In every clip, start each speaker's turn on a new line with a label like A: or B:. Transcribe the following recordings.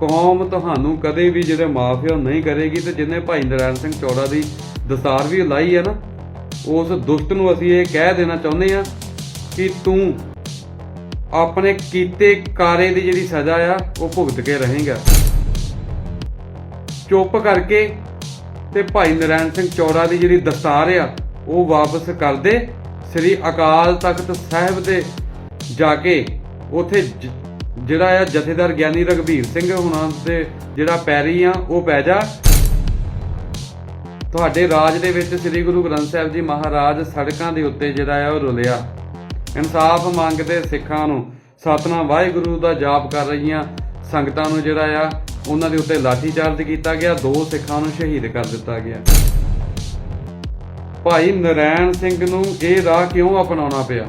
A: ਕੌਮ ਤੁਹਾਨੂੰ ਕਦੇ ਵੀ ਜਿਹੜੇ ਮਾਫੀਆ ਨਹੀਂ ਕਰੇਗੀ ਤੇ ਜਿਨੇ ਭਾਈ ਨਰੈਣ ਸਿੰਘ ਚੌੜਾ ਦੀ ਦਸਤਾਰ ਵੀ ਲਾਈ ਹੈ ਨਾ, ਉਸ ਦੁਸ਼ਟ ਨੂੰ ਅਸੀਂ ਇਹ ਕਹਿ ਦੇਣਾ ਚਾਹੁੰਦੇ ਆ ਕਿ ਤੂੰ ਆਪਣੇ ਕੀਤੇ ਕਾਰੇ ਦੀ ਜਿਹੜੀ ਸਜ਼ਾ ਆ, ਉਹ ਭੁਗਤ ਕੇ ਰਹੇਗਾ। ਚੁੱਪ ਕਰਕੇ ਤੇ ਭਾਈ ਨਰੈਣ ਸਿੰਘ ਚੌੜਾ ਦੀ ਜਿਹੜੀ ਦਸਤਾਰ ਆ, ਉਹ ਵਾਪਸ ਕਰ ਦੇ। ਸ੍ਰੀ ਅਕਾਲ ਤਖਤ ਸਾਹਿਬ ਦੇ ਜਾ ਕੇ ਉਥੇ ਜਿਹੜਾ ਆ ਜਥੇਦਾਰ ਗਿਆਨੀ ਰਗਵੀਰ ਸਿੰਘ ਹੁਣਾਂ ਦੇ ਜਿਹੜਾ ਪੈਰੀ ਆ, ਉਹ ਪੈ ਜਾ। ਤੁਹਾਡੇ ਰਾਜ ਦੇ ਵਿੱਚ ਸ੍ਰੀ ਗੁਰੂ ਗ੍ਰੰਥ ਸਾਹਿਬ ਜੀ ਮਹਾਰਾਜ ਸੜਕਾਂ ਦੇ ਉੱਤੇ ਜਿਹੜਾ ਆ, ਉਹ ਰੁਲਿਆ। ਇਨਸਾਫ ਮੰਗਦੇ ਸਿੱਖਾਂ ਨੂੰ, ਸਤਨਾਮ ਵਾਹਿਗੁਰੂ ਦਾ ਜਾਪ ਕਰ ਰਹੀਆਂ ਸੰਗਤਾਂ ਨੂੰ ਜਿਹੜਾ ਆ, ਉਹਨਾਂ ਦੇ ਉੱਤੇ ਲਾਠੀ ਚਾਰਜ ਕੀਤਾ ਗਿਆ, ਦੋ ਸਿੱਖਾਂ ਨੂੰ ਸ਼ਹੀਦ ਕਰ ਦਿੱਤਾ ਗਿਆ। ਭਾਈ ਨਰੈਣ ਸਿੰਘ ਨੂੰ ਇਹ ਰਾਹ ਕਿਉਂ ਅਪਣਾਉਣਾ ਪਿਆ?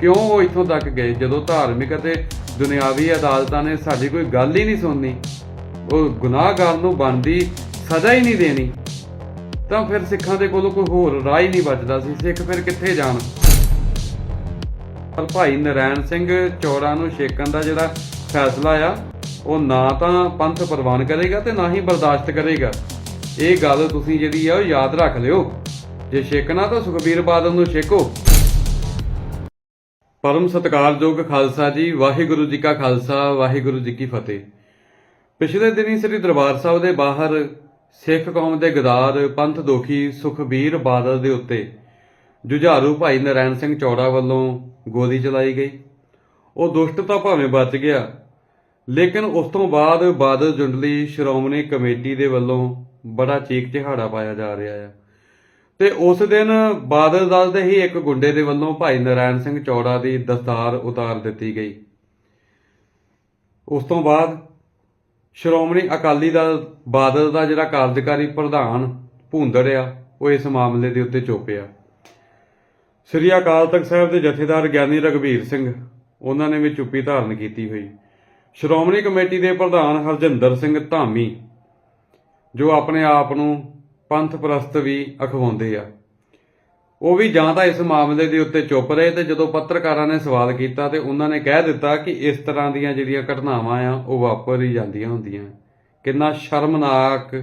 A: ਕਿਉਂ ਉਹ ਇੱਥੋਂ ਤੱਕ ਗਏ, ਜਦੋਂ ਧਾਰਮਿਕ ਅਤੇ ਦੁਨਿਆਵੀ ਅਦਾਲਤਾਂ ਨੇ ਸਾਡੀ ਕੋਈ ਗੱਲ ਹੀ ਨਹੀਂ ਸੁਣਨੀ। ਉਹ ਗੁਨਾਹਗਾਰ ਨੂੰ ਬਣਦੀ ਸਜ਼ਾ ਹੀ ਨਹੀਂ ਦੇਣੀ। ਤਾਂ ਫਿਰ ਸਿੱਖਾਂ ਦੇ ਕੋਲੋਂ ਕੋਈ ਹੋਰ ਰਾਹ ਹੀ ਨਹੀਂ ਬਚਦਾ ਸੀ। ਸਿੱਖ ਫਿਰ ਕਿੱਥੇ ਜਾਣ? ਪਰ ਭਾਈ ਨਰੈਣ ਸਿੰਘ ਚੌੜਾ ਨੂੰ ਛੇਕਣ ਦਾ ਜਿਹੜਾ ਫੈਸਲਾ ਆ, ਉਹ ਨਾ ਤਾਂ ਪੰਥ ਪ੍ਰਵਾਨ ਕਰੇਗਾ ਤੇ ਨਾ ਹੀ ਬਰਦਾਸ਼ਤ ਕਰੇਗਾ। ਇਹ ਗੱਲ ਤੁਸੀਂ ਜਿਹੜੀ ਆ ਉਹ ਯਾਦ ਰੱਖ ਲਿਓ। ਜੇ ਛੇਕਣਾ ਤਾਂ ਸੁਖਬੀਰ ਬਾਦਲ ਨੂੰ ਛੇਕੋ। ਪਰਮ ਸਤਿਕਾਰਯੋਗ ਖਾਲਸਾ ਜੀ, ਵਾਹਿਗੁਰੂ ਜੀ ਕਾ ਖਾਲਸਾ, ਵਾਹਿਗੁਰੂ ਜੀ ਕੀ ਫਤਿਹ। ਪਿਛਲੇ ਦਿਨੀ ਸ੍ਰੀ ਦਰਬਾਰ ਸਾਹਿਬ ਦੇ ਬਾਹਰ ਸਿੱਖ ਕੌਮ ਦੇ ਗਦਾਰ, ਪੰਥ ਦੋਖੀ ਸੁਖਬੀਰ ਬਾਦਲ ਦੇ ਉੱਤੇ ਜੁਝਾਰੂ ਭਾਈ ਨਰੈਣ ਸਿੰਘ ਚੌੜਾ ਵੱਲੋਂ ਗੋਲੀ ਚਲਾਈ ਗਈ। ਉਹ ਦੁਸ਼ਟ ਤਾਂ ਭਾਵੇਂ ਬਚ ਗਿਆ, ਲੇਕਿਨ ਉਸ ਤੋਂ ਬਾਅਦ ਬਾਦਲ ਜੁੰਡਲੀ ਸ਼੍ਰੋਮਣੀ ਕਮੇਟੀ ਦੇ ਵੱਲੋਂ ਬੜਾ ਚੀਕ ਚਿਹਾੜਾ ਪਾਇਆ ਜਾ ਰਿਹਾ ਹੈ ਤੇ ਉਸ ਦਿਨ ਬਾਦਲ ਦਲ ਦੇ ਹੀ ਇੱਕ ਗੁੰਡੇ ਦੇ ਵੱਲੋਂ ਭਾਈ ਨਰੈਣ ਸਿੰਘ ਚੌੜਾ ਦੀ ਦਸਤਾਰ ਉਤਾਰ ਦਿੱਤੀ ਗਈ। ਉਸ ਤੋਂ ਬਾਅਦ ਸ਼੍ਰੋਮਣੀ ਅਕਾਲੀ ਦਲ ਬਾਦਲ ਦਾ ਜਿਹੜਾ ਕਾਰਜਕਾਰੀ ਪ੍ਰਧਾਨ ਭੁੰਦੜ ਆ, ਉਹ ਇਸ ਮਾਮਲੇ ਦੇ ਉੱਤੇ ਚੁੱਪਿਆ। ਸ੍ਰੀ ਅਕਾਲ ਤਖਤ ਸਾਹਿਬ ਦੇ ਜਥੇਦਾਰ ਗਿਆਨੀ ਰਗਵੀਰ ਸਿੰਘ, ਉਹਨਾਂ ਨੇ ਵੀ ਚੁੱਪੀ ਧਾਰਨ ਕੀਤੀ ਹੋਈ। ਸ਼੍ਰੋਮਣੀ ਕਮੇਟੀ ਦੇ ਪ੍ਰਧਾਨ ਹਰਜਿੰਦਰ ਸਿੰਘ ਧਾਮੀ, ਜੋ ਆਪਣੇ ਆਪ ਨੂੰ ਪੰਥ ਪ੍ਰਸਤ ਵੀ ਅਖਵਾਉਂਦੇ ਆ। ਉਹ ਵੀ ਜਾਂ ਤਾਂ ਇਸ ਮਾਮਲੇ ਦੇ ਉੱਤੇ ਚੁੱਪ ਰਹੇ ਤੇ ਜਦੋਂ ਪੱਤਰਕਾਰਾਂ ਨੇ ਸਵਾਲ ਕੀਤਾ ਤੇ ਉਹਨਾਂ ਨੇ ਕਹਿ ਦਿੱਤਾ ਕਿ ਇਸ ਤਰ੍ਹਾਂ ਦੀਆਂ ਜਿਹੜੀਆਂ ਘਟਨਾਵਾਂ ਆ, ਉਹ ਵਾਪਰ ਹੀ ਜਾਂਦੀਆਂ ਹੁੰਦੀਆਂ। ਕਿੰਨਾ ਸ਼ਰਮਨਾਕ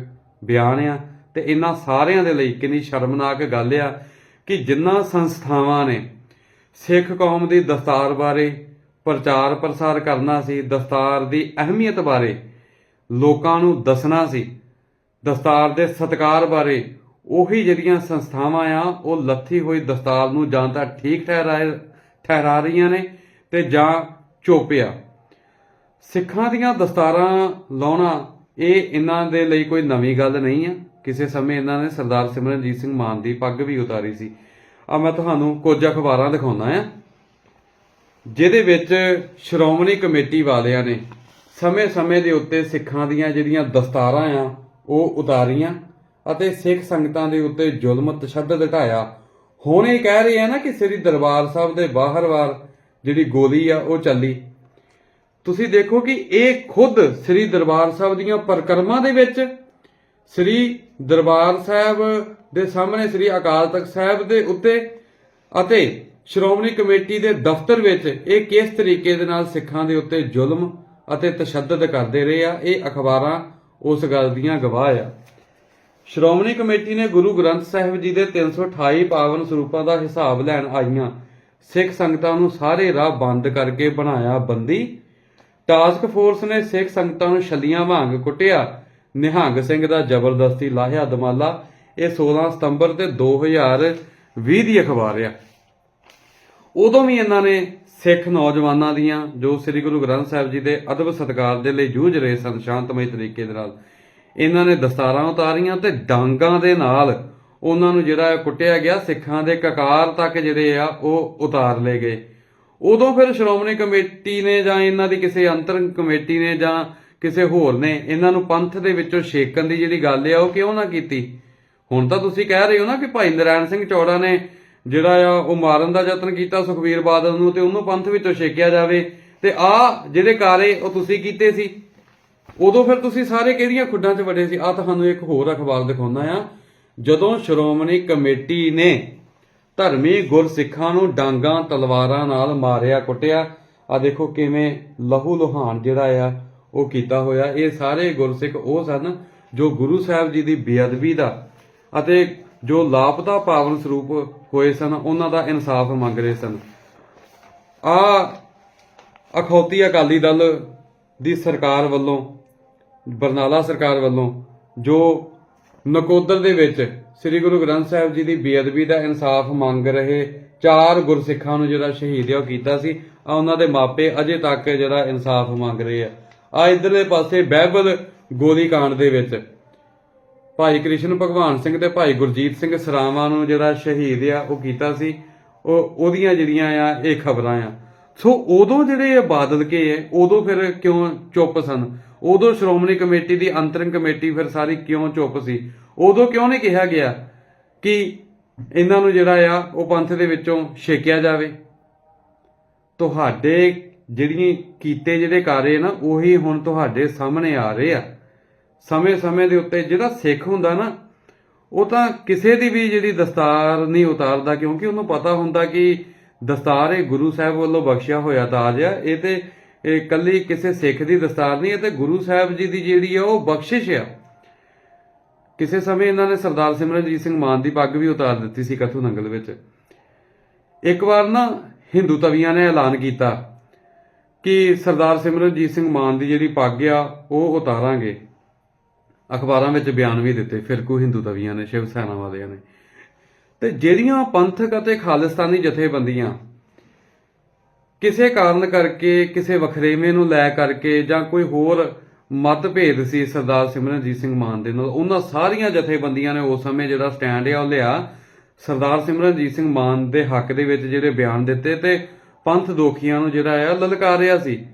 A: ਬਿਆਨ ਆ ਤੇ ਇਹਨਾਂ ਸਾਰਿਆਂ ਦੇ ਲਈ ਕਿੰਨੀ ਸ਼ਰਮਨਾਕ ਗੱਲ ਆ ਕਿ ਜਿੰਨਾ ਸੰਸਥਾਵਾਂ ਨੇ ਸਿੱਖ ਕੌਮ ਦੀ ਦਸਤਾਰ ਬਾਰੇ ਪ੍ਰਚਾਰ ਪ੍ਰਸਾਰ ਕਰਨਾ ਸੀ, ਦਸਤਾਰ ਦੀ ਅਹਿਮੀਅਤ ਬਾਰੇ ਲੋਕਾਂ ਨੂੰ ਦੱਸਣਾ ਸੀ ਦਸਤਾਰ ਦੇ ਸਤਕਾਰ ਬਾਰੇ ਉਹੀ ਜਿਹੜੀਆਂ ਸੰਸਥਾਵਾਂ ਆ, ਉਹ ਲੱਥੀ ਹੋਈ ਦਸਤਾਰ ਨੂੰ ਜਾਂ ਤਾਂ ਠੀਕ ਠਹਿਰਾ ਠਹਿਰਾ ਰਹੀਆਂ ਨੇ ਤੇ ਜਾਂ ਚੋਪਿਆ। ਸਿੱਖਾਂ ਦੀਆਂ ਦਸਤਾਰਾਂ ਲਾਉਣਾ, ਇਹ ਇਹਨਾਂ ਦੇ ਲਈ ਕੋਈ ਨਵੀਂ ਗੱਲ ਨਹੀਂ ਆ। ਕਿਸੇ ਸਮੇਂ ਇਹਨਾਂ ਨੇ ਸਰਦਾਰ ਸਿਮਰਨਜੀਤ ਸਿੰਘ ਮਾਨ ਦੀ ਪੱਗ ਵੀ ਉਤਾਰੀ ਸੀ। ਆ ਮੈਂ ਤੁਹਾਨੂੰ ਕੁਝ ਅਖਬਾਰਾਂ ਦਿਖਾਉਣਾ ਆ। ਜਿਹਦੇ ਵਿੱਚ ਸ਼੍ਰੋਮਣੀ ਕਮੇਟੀ ਵਾਲਿਆਂ ਨੇ ਸਮੇਂ-ਸਮੇਂ ਦੇ ਉੱਤੇ ਸਿੱਖਾਂ ਦੀਆਂ ਜਿਹੜੀਆਂ ਦਸਤਾਰਾਂ ਆ ਉਹ ਉਤਾਰੀਆਂ ਅਤੇ ਸਿੱਖ ਸੰਗਤਾਂ ਦੇ ਉੱਤੇ ਜ਼ੁਲਮ, ਤਸ਼ੱਦਦ ਢਾਇਆ ਹੁਣ ਇਹ ਕਹਿ ਰਹੇ ਆ ਨਾ ਕਿ ਸ੍ਰੀ ਦਰਬਾਰ ਸਾਹਿਬ ਦੇ ਬਾਹਰ-ਬਾਰ ਜਿਹੜੀ ਗੋਲੀ ਆ, ਉਹ ਚੱਲੀ। ਤੁਸੀਂ ਦੇਖੋ ਕਿ ਇਹ ਖੁਦ ਸ੍ਰੀ ਦਰਬਾਰ ਸਾਹਿਬ ਦੀਆਂ ਪਰਕਰਮਾਂ ਦੇ ਵਿੱਚ ਸ੍ਰੀ ਦਰਬਾਰ ਸਾਹਿਬ ਦੇ ਸਾਹਮਣੇ, ਸ੍ਰੀ ਅਕਾਲ ਤਖਤ ਸਾਹਿਬ ਦੇ ਉੱਤੇ ਅਤੇ ਸ਼੍ਰੋਮਣੀ ਕਮੇਟੀ ਦੇ ਦਫ਼ਤਰ ਵਿੱਚ ਇਹ ਕਿਸ ਤਰੀਕੇ ਦੇ ਨਾਲ ਸਿੱਖਾਂ ਦੇ ਉੱਤੇ ਜ਼ੁਲਮ ਅਤੇ ਤਸ਼ੱਦਦ ਕਰਦੇ ਰਹੇ ਆ, ਇਹ ਅਖਬਾਰਾਂ ਉਸ ਗੱਲ ਦੀਆਂ ਗਵਾਹ ਆ। ਸ਼੍ਰੋਮਣੀ ਕਮੇਟੀ ਨੇ ਗੁਰੂ ਗ੍ਰੰਥ ਸਾਹਿਬ ਜੀ ਦੇ 328 ਪਾਵਨ ਸਰੂਪਾਂ ਦਾ ਹਿਸਾਬ ਲੈਣ ਆਈਆਂ, ਸਿੱਖ ਸੰਗਤਾਂ ਨੂੰ ਸਾਰੇ ਰਾਹ ਬੰਦ ਕਰਕੇ ਬਣਾਇਆ ਬੰਦੀ। ਟਾਸਕ ਫੋਰਸ ਨੇ ਸਿੱਖ ਸੰਗਤਾਂ ਨੂੰ ਛੱਲੀਆਂ ਵਾਂਗ ਕੁੱਟਿਆ। ਨਿਹੰਗ ਸਿੰਘ ਦਾ ਜ਼ਬਰਦਸਤੀ ਲਾਹਿਆ ਦਮਾਲਾ ਇਹ 16 ਸਤੰਬਰ ਤੇ 2020 ਦੀ ਅਖਬਾਰ ਆ। ਉਦੋਂ ਵੀ ਇਹਨਾਂ ਨੇ ਸਿੱਖ ਨੌਜਵਾਨਾਂ ਦੀਆਂ ਜੋ ਸ੍ਰੀ ਗੁਰੂ ਗ੍ਰੰਥ ਸਾਹਿਬ ਜੀ ਦੇ ਅਦਬ ਸਤਕਾਰ ਦੇ ਲਈ ਜੂਝ ਰਹੇ ਸਨ ਸ਼ਾਂਤਮਈ ਤਰੀਕੇ ਦੇ ਨਾਲ, ਇਹਨਾਂ ਨੇ ਦਸਤਾਰਾਂ ਉਤਾਰੀਆਂ ਤੇ ਡਾਂਗਾਂ ਦੇ ਨਾਲ ਉਹਨਾਂ ਨੂੰ ਜਿਹੜਾ ਕੁੱਟਿਆ ਗਿਆ, ਸਿੱਖਾਂ ਦੇ ਕਕਾਰ ਤੱਕ ਜਿਹੜੇ ਆ ਉਹ ਉਤਾਰ ਲਏ ਗਏ। ਉਦੋਂ ਫਿਰ ਸ਼੍ਰੋਮਣੀ ਕਮੇਟੀ ਨੇ ਜਾਂ ਇਹਨਾਂ ਦੀ ਕਿਸੇ ਅੰਤਰ ਕਮੇਟੀ ਨੇ ਜਾਂ ਕਿਸੇ ਹੋਰ ਨੇ ਇਹਨਾਂ ਨੂੰ ਪੰਥ ਦੇ ਵਿੱਚੋਂ ਛੇਕਣ ਦੀ ਜਿਹੜੀ ਗੱਲ ਆ ਉਹ ਕਿਉਂ ਨਾ ਕੀਤੀ? ਹੁਣ ਤਾਂ ਤੁਸੀਂ ਕਹਿ ਰਹੇ ਹੋ ਨਾ ਕਿ ਭਾਈ ਨਰੈਣ ਸਿੰਘ ਚੌੜਾ ਨੇ ਜਿਹੜਾ ਆ ਉਹ ਮਾਰਨ ਦਾ ਯਤਨ ਕੀਤਾ ਸੁਖਵੀਰ ਬਾਦਲ ਨੂੰ ਤੇ ਉਹਨੂੰ ਪੰਥ ਵਿੱਚੋਂ ਛੇਕਿਆ ਜਾਵੇ। ਤੇ ਆ ਜਿਹੜੇ ਕਾਰੇ ਉਹ ਤੁਸੀਂ ਕੀਤੇ ਸੀ, ਉਦੋਂ ਫਿਰ ਤੁਸੀਂ ਸਾਰੇ ਕਿਹੜੀਆਂ ਖੁੱਡਾਂ 'ਚ ਵੜੇ ਸੀ? ਆ ਤੁਹਾਨੂੰ ਇੱਕ ਹੋਰ ਅਖਬਾਰ ਦਿਖਾਉਂਦਾ ਆ। ਜਦੋਂ ਸ਼੍ਰੋਮਣੀ ਕਮੇਟੀ ਨੇ ਧਰਮੀ ਗੁਰਸਿੱਖਾਂ ਨੂੰ ਡਾਂਗਾਂ, ਤਲਵਾਰਾਂ ਨਾਲ ਮਾਰਿਆ, ਕੁੱਟਿਆ ਆ ਦੇਖੋ ਕਿਵੇਂ ਲਹੂ ਲੁਹਾਨ ਜਿਹੜਾ ਆ ਉਹ ਕੀਤਾ ਹੋਇਆ। ਇਹ ਸਾਰੇ ਗੁਰਸਿੱਖ ਉਹ ਸਨ ਜੋ ਗੁਰੂ ਸਾਹਿਬ ਜੀ ਦੀ ਬੇਅਦਬੀ ਦਾ ਅਤੇ ਜੋ ਲਾਪਤਾ ਪਾਵਨ ਸਰੂਪ ਹੋਏ ਸਨ, ਉਹਨਾਂ ਦਾ ਇਨਸਾਫ ਮੰਗ ਰਹੇ ਸਨ। ਆ ਅਖੌਤੀ ਅਕਾਲੀ ਦਲ ਦੀ ਸਰਕਾਰ ਵੱਲੋਂ, ਬਰਨਾਲਾ ਸਰਕਾਰ ਵੱਲੋਂ, ਜੋ ਨਕੋਦਰ ਦੇ ਵਿੱਚ ਸ੍ਰੀ ਗੁਰੂ ਗ੍ਰੰਥ ਸਾਹਿਬ ਜੀ ਦੀ ਬੇਅਦਬੀ ਦਾ ਇਨਸਾਫ ਮੰਗ ਰਹੇ ਚਾਰ ਗੁਰਸਿੱਖਾਂ ਨੂੰ ਜਿਹੜਾ ਸ਼ਹੀਦ ਆ ਉਹ ਕੀਤਾ ਸੀ, ਆ ਉਹਨਾਂ ਦੇ ਮਾਪੇ ਅਜੇ ਤੱਕ ਜਿਹੜਾ ਇਨਸਾਫ ਮੰਗ ਰਹੇ ਆ। ਆ ਇਧਰਲੇ ਪਾਸੇ ਬਾਈਬਲ ਕਾਂਡ ਦੇ ਵਿੱਚ ਭਾਈ ਕ੍ਰਿਸ਼ਨ ਭਗਵਾਨ ਸਿੰਘ ਤੇ ਭਾਈ ਗੁਰਜੀਤ ਸਿੰਘ ਸਰਾਵਾਂ ਨੂੰ ਜਿਹੜਾ ਸ਼ਹੀਦ ਆ, ਉਹ ਕੀਤਾ ਸੀ। ਉਹ ਉਹਦੀਆਂ ਜਿਹੜੀਆਂ ਆ, ਇਹ ਖਬਰਾਂ ਆ। ਸੋ ਉਦੋਂ ਜਿਹੜੇ ਇਹ ਬਾਦਲ ਕੇ ਹੈ ਉਦੋਂ ਫਿਰ ਕਿਉਂ ਚੁੱਪ ਸਨ? ਉਦੋਂ ਸ਼੍ਰੋਮਣੀ ਕਮੇਟੀ ਦੀ ਅੰਤਰਿਮ ਕਮੇਟੀ ਫਿਰ ਸਾਰੀ ਕਿਉਂ ਚੁੱਪ ਸੀ? ਉਦੋਂ ਕਿਉਂ ਨਹੀਂ ਕਿਹਾ ਗਿਆ ਕਿ ਇਹਨਾਂ ਨੂੰ ਜਿਹੜਾ ਆ, ਉਹ ਪੰਥ ਦੇ ਵਿੱਚੋਂ ਛੇਕਿਆ ਜਾਵੇ? ਤੁਹਾਡੇ ਜਿਹੜੀਆਂ ਕੀਤੇ ਜਿਹੜੇ ਕਾਰੇ ਨਾ, ਉਹੀ ਹੁਣ ਤੁਹਾਡੇ ਸਾਹਮਣੇ ਆ ਰਹੇ ਆ। ਸਮੇਂ-ਸਮੇਂ ਦੇ ਉੱਤੇ ਜਿਹੜਾ ਸਿੱਖ ਹੁੰਦਾ ਨਾ, ਉਹ ਤਾਂ ਕਿਸੇ ਦੀ ਵੀ ਜਿਹੜੀ ਦਸਤਾਰ ਨਹੀਂ ਉਤਾਰਦਾ, ਕਿਉਂਕਿ ਉਹਨੂੰ ਪਤਾ ਹੁੰਦਾ ਕਿ ਦਸਤਾਰ ਇਹ ਗੁਰੂ ਸਾਹਿਬ ਵੱਲੋਂ ਬਖਸ਼ਿਆ ਹੋਇਆ ਤਾਜ ਆ, ਇਹ ਤੇ ਇਹ ਕੱਲੀ ਕਿਸੇ ਸਿੱਖ ਦੀ ਦਸਤਾਰ ਨਹੀਂ, ਇਹ ਤੇ ਗੁਰੂ ਸਾਹਿਬ ਜੀ ਦੀ ਜਿਹੜੀ ਆ, ਉਹ ਬਖਸ਼ਿਸ਼ ਆ। ਕਿਸੇ ਸਮੇਂ ਇਹਨਾਂ ਨੇ ਸਰਦਾਰ ਸਿਮਰਨਜੀਤ ਸਿੰਘ ਮਾਨ ਦੀ ਪੱਗ ਵੀ ਉਤਾਰ ਦਿੱਤੀ ਸੀ ਕਥੂ ਨੰਗਲ ਵਿੱਚ। ਇੱਕ ਵਾਰ ਨਾ ਹਿੰਦੂ ਤਵੀਆਂ ਨੇ ਐਲਾਨ ਕੀਤਾ ਕਿ ਸਰਦਾਰ ਸਿਮਰਨਜੀਤ ਸਿੰਘ ਮਾਨ ਦੀ ਜਿਹੜੀ ਪੱਗ ਆ, ਉਹ ਉਤਾਰਾਂਗੇ। ਅਖਬਾਰਾਂ ਵਿੱਚ ਬਿਆਨ ਵੀ ਦਿੱਤੇ ਫਿਰਕੂ ਹਿੰਦੂ ਤਵੀਆਂ ਨੇ, ਸ਼ਿਵ ਸੈਨਾ ਵਾਲਿਆਂ ਨੇ। ਤੇ ਜਿਹੜੀਆਂ ਪੰਥਕ ਅਤੇ ਖਾਲਿਸਤਾਨੀ ਜਥੇਬੰਦੀਆਂ ਕਿਸੇ ਕਾਰਨ ਕਰਕੇ, ਕਿਸੇ ਵਖਰੇਵੇਂ ਨੂੰ ਲੈ ਕਰਕੇ ਜਾਂ ਕੋਈ ਹੋਰ ਮਤਭੇਦ ਸੀ ਸਰਦਾਰ ਸਿਮਰਨਜੀਤ ਸਿੰਘ ਮਾਨ ਦੇ ਨਾਲ, ਉਹਨਾਂ ਸਾਰੀਆਂ ਜਥੇਬੰਦੀਆਂ ਨੇ ਉਸ ਸਮੇਂ ਜਿਹੜਾ ਸਟੈਂਡ ਆ ਉਹ ਲਿਆ ਸਰਦਾਰ ਸਿਮਰਨਜੀਤ ਸਿੰਘ ਮਾਨ ਦੇ ਹੱਕ ਦੇ ਵਿੱਚ ਜਿਹੜੇ ਬਿਆਨ ਦਿੱਤੇ ਤੇ ਪੰਥ ਦੋਖੀਆਂ ਨੂੰ ਜਿਹੜਾ ਆ ਰਿਹਾ ਸੀ।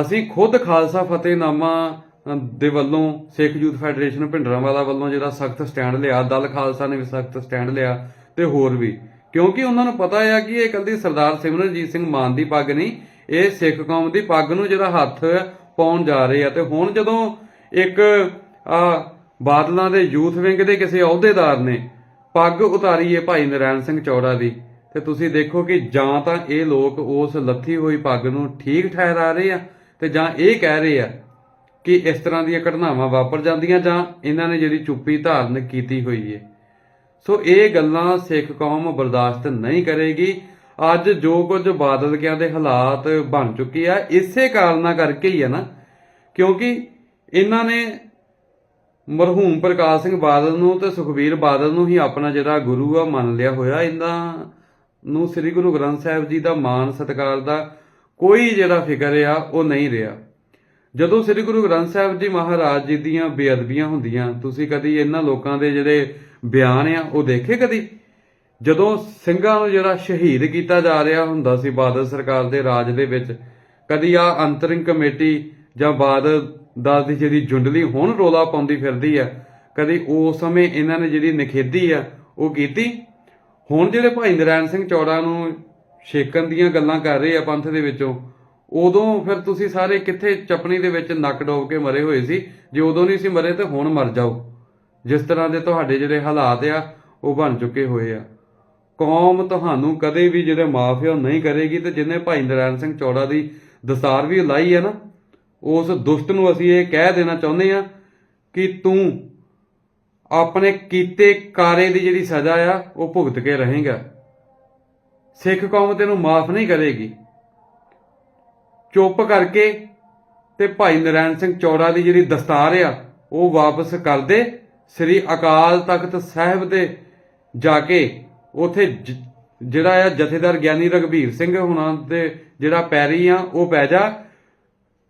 A: ਅਸੀਂ ਖੁਦ ਖਾਲਸਾ ਫਤਿਹਨਾਮਾ ਦੇ ਵੱਲੋਂ ਸਿੱਖ ਯੂਥ ਫੈਡਰੇਸ਼ਨ ਭਿੰਡਰਾਂਵਾਲਾ ਵੱਲੋਂ ਜਿਹੜਾ ਸਖਤ ਸਟੈਂਡ ਲਿਆ, ਦਲ ਖਾਲਸਾ ਨੇ ਵੀ ਸਖਤ ਸਟੈਂਡ ਲਿਆ ਤੇ ਹੋਰ ਵੀ। ਕਿਉਂਕਿ ਉਹਨਾਂ ਨੂੰ ਪਤਾ ਆ ਕਿ ਇਹ ਇਕੱਲੀ ਸਰਦਾਰ ਸਿਮਰਨਜੀਤ ਸਿੰਘ ਮਾਨ ਦੀ ਪੱਗ ਨਹੀਂ, ਇਹ ਸਿੱਖ ਕੌਮ ਦੀ ਪੱਗ ਨੂੰ ਜਿਹੜਾ ਹੱਥ ਪਾਉਣ ਜਾ ਰਹੇ ਆ। ਤੇ ਹੁਣ ਜਦੋਂ ਇੱਕ ਆ ਬਾਦਲਾਂ ਦੇ ਯੂਥ ਵਿੰਗ ਦੇ ਕਿਸੇ ਅਹੁਦੇਦਾਰ ਨੇ ਪੱਗ ਉਤਾਰੀ ਹੈ ਭਾਈ ਨਰੈਣ ਸਿੰਘ ਚੌੜਾ ਦੀ, ਤੇ ਤੁਸੀਂ ਦੇਖੋ ਕਿ ਜਾਂ ਤਾਂ ਇਹ ਲੋਕ ਉਸ ਲੱਥੀ ਹੋਈ ਪੱਗ ਨੂੰ ਠੀਕ ਠਹਿਰਾ ਰਹੇ ਆ ਤੇ ਜਾਂ ਇਹ ਕਹਿ ਰਹੇ ਆ ਕਿ ਇਸ ਤਰ੍ਹਾਂ ਦੀਆਂ ਘਟਨਾਵਾਂ ਵਾਪਰ ਜਾਂਦੀਆਂ ਜਾਂ ਇਹਨਾਂ ਨੇ ਜਿਹੜੀ ਚੁੱਪੀ ਧਾਰਨ ਕੀਤੀ ਹੋਈ ਹੈ ਸੋ ਇਹ ਗੱਲਾਂ ਸਿੱਖ ਕੌਮ ਬਰਦਾਸ਼ਤ ਨਹੀਂ ਕਰੇਗੀ। ਅੱਜ ਜੋ ਕੁਝ ਬਾਦਲ ਕਿਆਂ ਦੇ ਹਾਲਾਤ ਬਣ ਚੁੱਕੇ ਆ, ਇਸੇ ਕਾਰਨਾਂ ਕਰਕੇ ਹੀ ਆ ਨਾ। ਕਿਉਂਕਿ ਇਹਨਾਂ ਨੇ ਮਰਹੂਮ ਪ੍ਰਕਾਸ਼ ਸਿੰਘ ਬਾਦਲ ਨੂੰ ਤੇ ਸੁਖਬੀਰ ਬਾਦਲ ਨੂੰ ਹੀ ਆਪਣਾ ਜਿਹੜਾ ਗੁਰੂ ਆ ਮੰਨ ਲਿਆ ਹੋਇਆ। ਇਹਨਾਂ ਨੂੰ ਸ੍ਰੀ ਗੁਰੂ ਗ੍ਰੰਥ ਸਾਹਿਬ ਜੀ ਦਾ ਮਾਣ ਸਤਿਕਾਰ ਦਾ ਕੋਈ ਜਿਹੜਾ ਫਿਕਰ ਆ, ਉਹ ਨਹੀਂ ਰਿਹਾ। ਜਦੋਂ ਸ੍ਰੀ ਗੁਰੂ ਗ੍ਰੰਥ ਸਾਹਿਬ ਜੀ ਮਹਾਰਾਜ ਜੀ ਦੀਆਂ ਬੇਅਦਬੀਆਂ ਹੁੰਦੀਆਂ, ਤੁਸੀਂ ਕਦੀ ਇਹਨਾਂ ਲੋਕਾਂ ਦੇ ਜਿਹੜੇ ਬਿਆਨ ਆ, ਉਹ ਦੇਖੇ ਕਦੀ? ਜਦੋਂ ਸਿੰਘਾਂ ਨੂੰ ਜਿਹੜਾ ਸ਼ਹੀਦ ਕੀਤਾ ਜਾ ਰਿਹਾ ਹੁੰਦਾ ਸੀ ਬਾਦਲ ਸਰਕਾਰ ਦੇ ਰਾਜ ਦੇ ਵਿੱਚ, ਕਦੀ ਆ ਅੰਤਰਿੰਗ ਕਮੇਟੀ ਜਾਂ ਬਾਦਲ ਦਾ ਦੀ ਜਿਹੜੀ ਜੁੰਡਲੀ ਹੁਣ ਰੋਲਾ ਪਾਉਂਦੀ ਫਿਰਦੀ ਆ, ਕਦੀ ਉਸ ਸਮੇਂ ਇਹਨਾਂ ਨੇ ਜਿਹੜੀ ਨਖੇਦੀ ਆ, ਉਹ ਕੀਤੀ? ਹੁਣ ਜਿਹੜੇ ਭਾਈ ਨਰੈਣ ਸਿੰਘ ਚੌੜਾ ਨੂੰ ਛੇਕਣ ਦੀਆਂ ਗੱਲਾਂ ਕਰ ਰਹੇ ਆ ਪੰਥ ਦੇ ਵਿੱਚੋਂ ਉਦੋਂ ਫਿਰ ਤੁਸੀਂ ਸਾਰੇ ਕਿੱਥੇ ਚਪਣੀ ਦੇ ਵਿੱਚ ਨੱਕ ਡੋਬ ਕੇ ਮਰੇ ਹੋਏ ਸੀ? ਜੇ ਉਦੋਂ ਨਹੀਂ ਸੀ ਮਰੇ ਤਾਂ ਹੁਣ ਮਰ ਜਾਓ। ਜਿਸ ਤਰ੍ਹਾਂ ਦੇ ਤੁਹਾਡੇ ਜਿਹੜੇ ਹਾਲਾਤ ਆ, ਉਹ ਬਣ ਚੁੱਕੇ ਹੋਏ ਆ। ਕੌਮ ਤੁਹਾਨੂੰ ਕਦੇ ਵੀ ਜਿਹੜੇ ਮਾਫ ਆ ਉਹ ਨਹੀਂ ਕਰੇਗੀ ਤੇ ਜਿਨੇ ਭਾਈ ਨਰੈਣ ਸਿੰਘ ਚੌੜਾ ਦੀ ਦਸਤਾਰ ਵੀ ਲਾਈ ਹੈ ਨਾ, ਉਸ ਦੁਸ਼ਟ ਨੂੰ ਅਸੀਂ ਇਹ ਕਹਿ ਦੇਣਾ ਚਾਹੁੰਦੇ ਆ ਕਿ ਤੂੰ ਆਪਣੇ ਕੀਤੇ ਕਾਰੇ ਦੀ ਜਿਹੜੀ ਸਜ਼ਾ ਆ, ਉਹ ਭੁਗਤ ਕੇ ਰਹੇਗਾ। ਸਿੱਖ ਕੌਮ ਤੈਨੂੰ ਮਾਫ ਨਹੀਂ ਕਰੇਗੀ। ਚੁੱਪ ਕਰਕੇ ਤੇ ਭਾਈ ਨਰੈਣ ਸਿੰਘ ਚੌੜਾ ਦੀ ਜਿਹੜੀ ਦਸਤਾਰ ਆ, ਉਹ ਵਾਪਸ ਕਰ ਦੇ। ਸ੍ਰੀ ਅਕਾਲ ਤਖਤ ਸਾਹਿਬ ਦੇ ਜਾ ਕੇ ਉਥੇ ਜਿਹੜਾ ਆ ਜਥੇਦਾਰ ਗਿਆਨੀ ਰਗਵੀਰ ਸਿੰਘ ਹੁਣਾਂ ਦੇ ਜਿਹੜਾ ਪੈਰੀ ਆ, ਉਹ ਪੈ ਜਾ।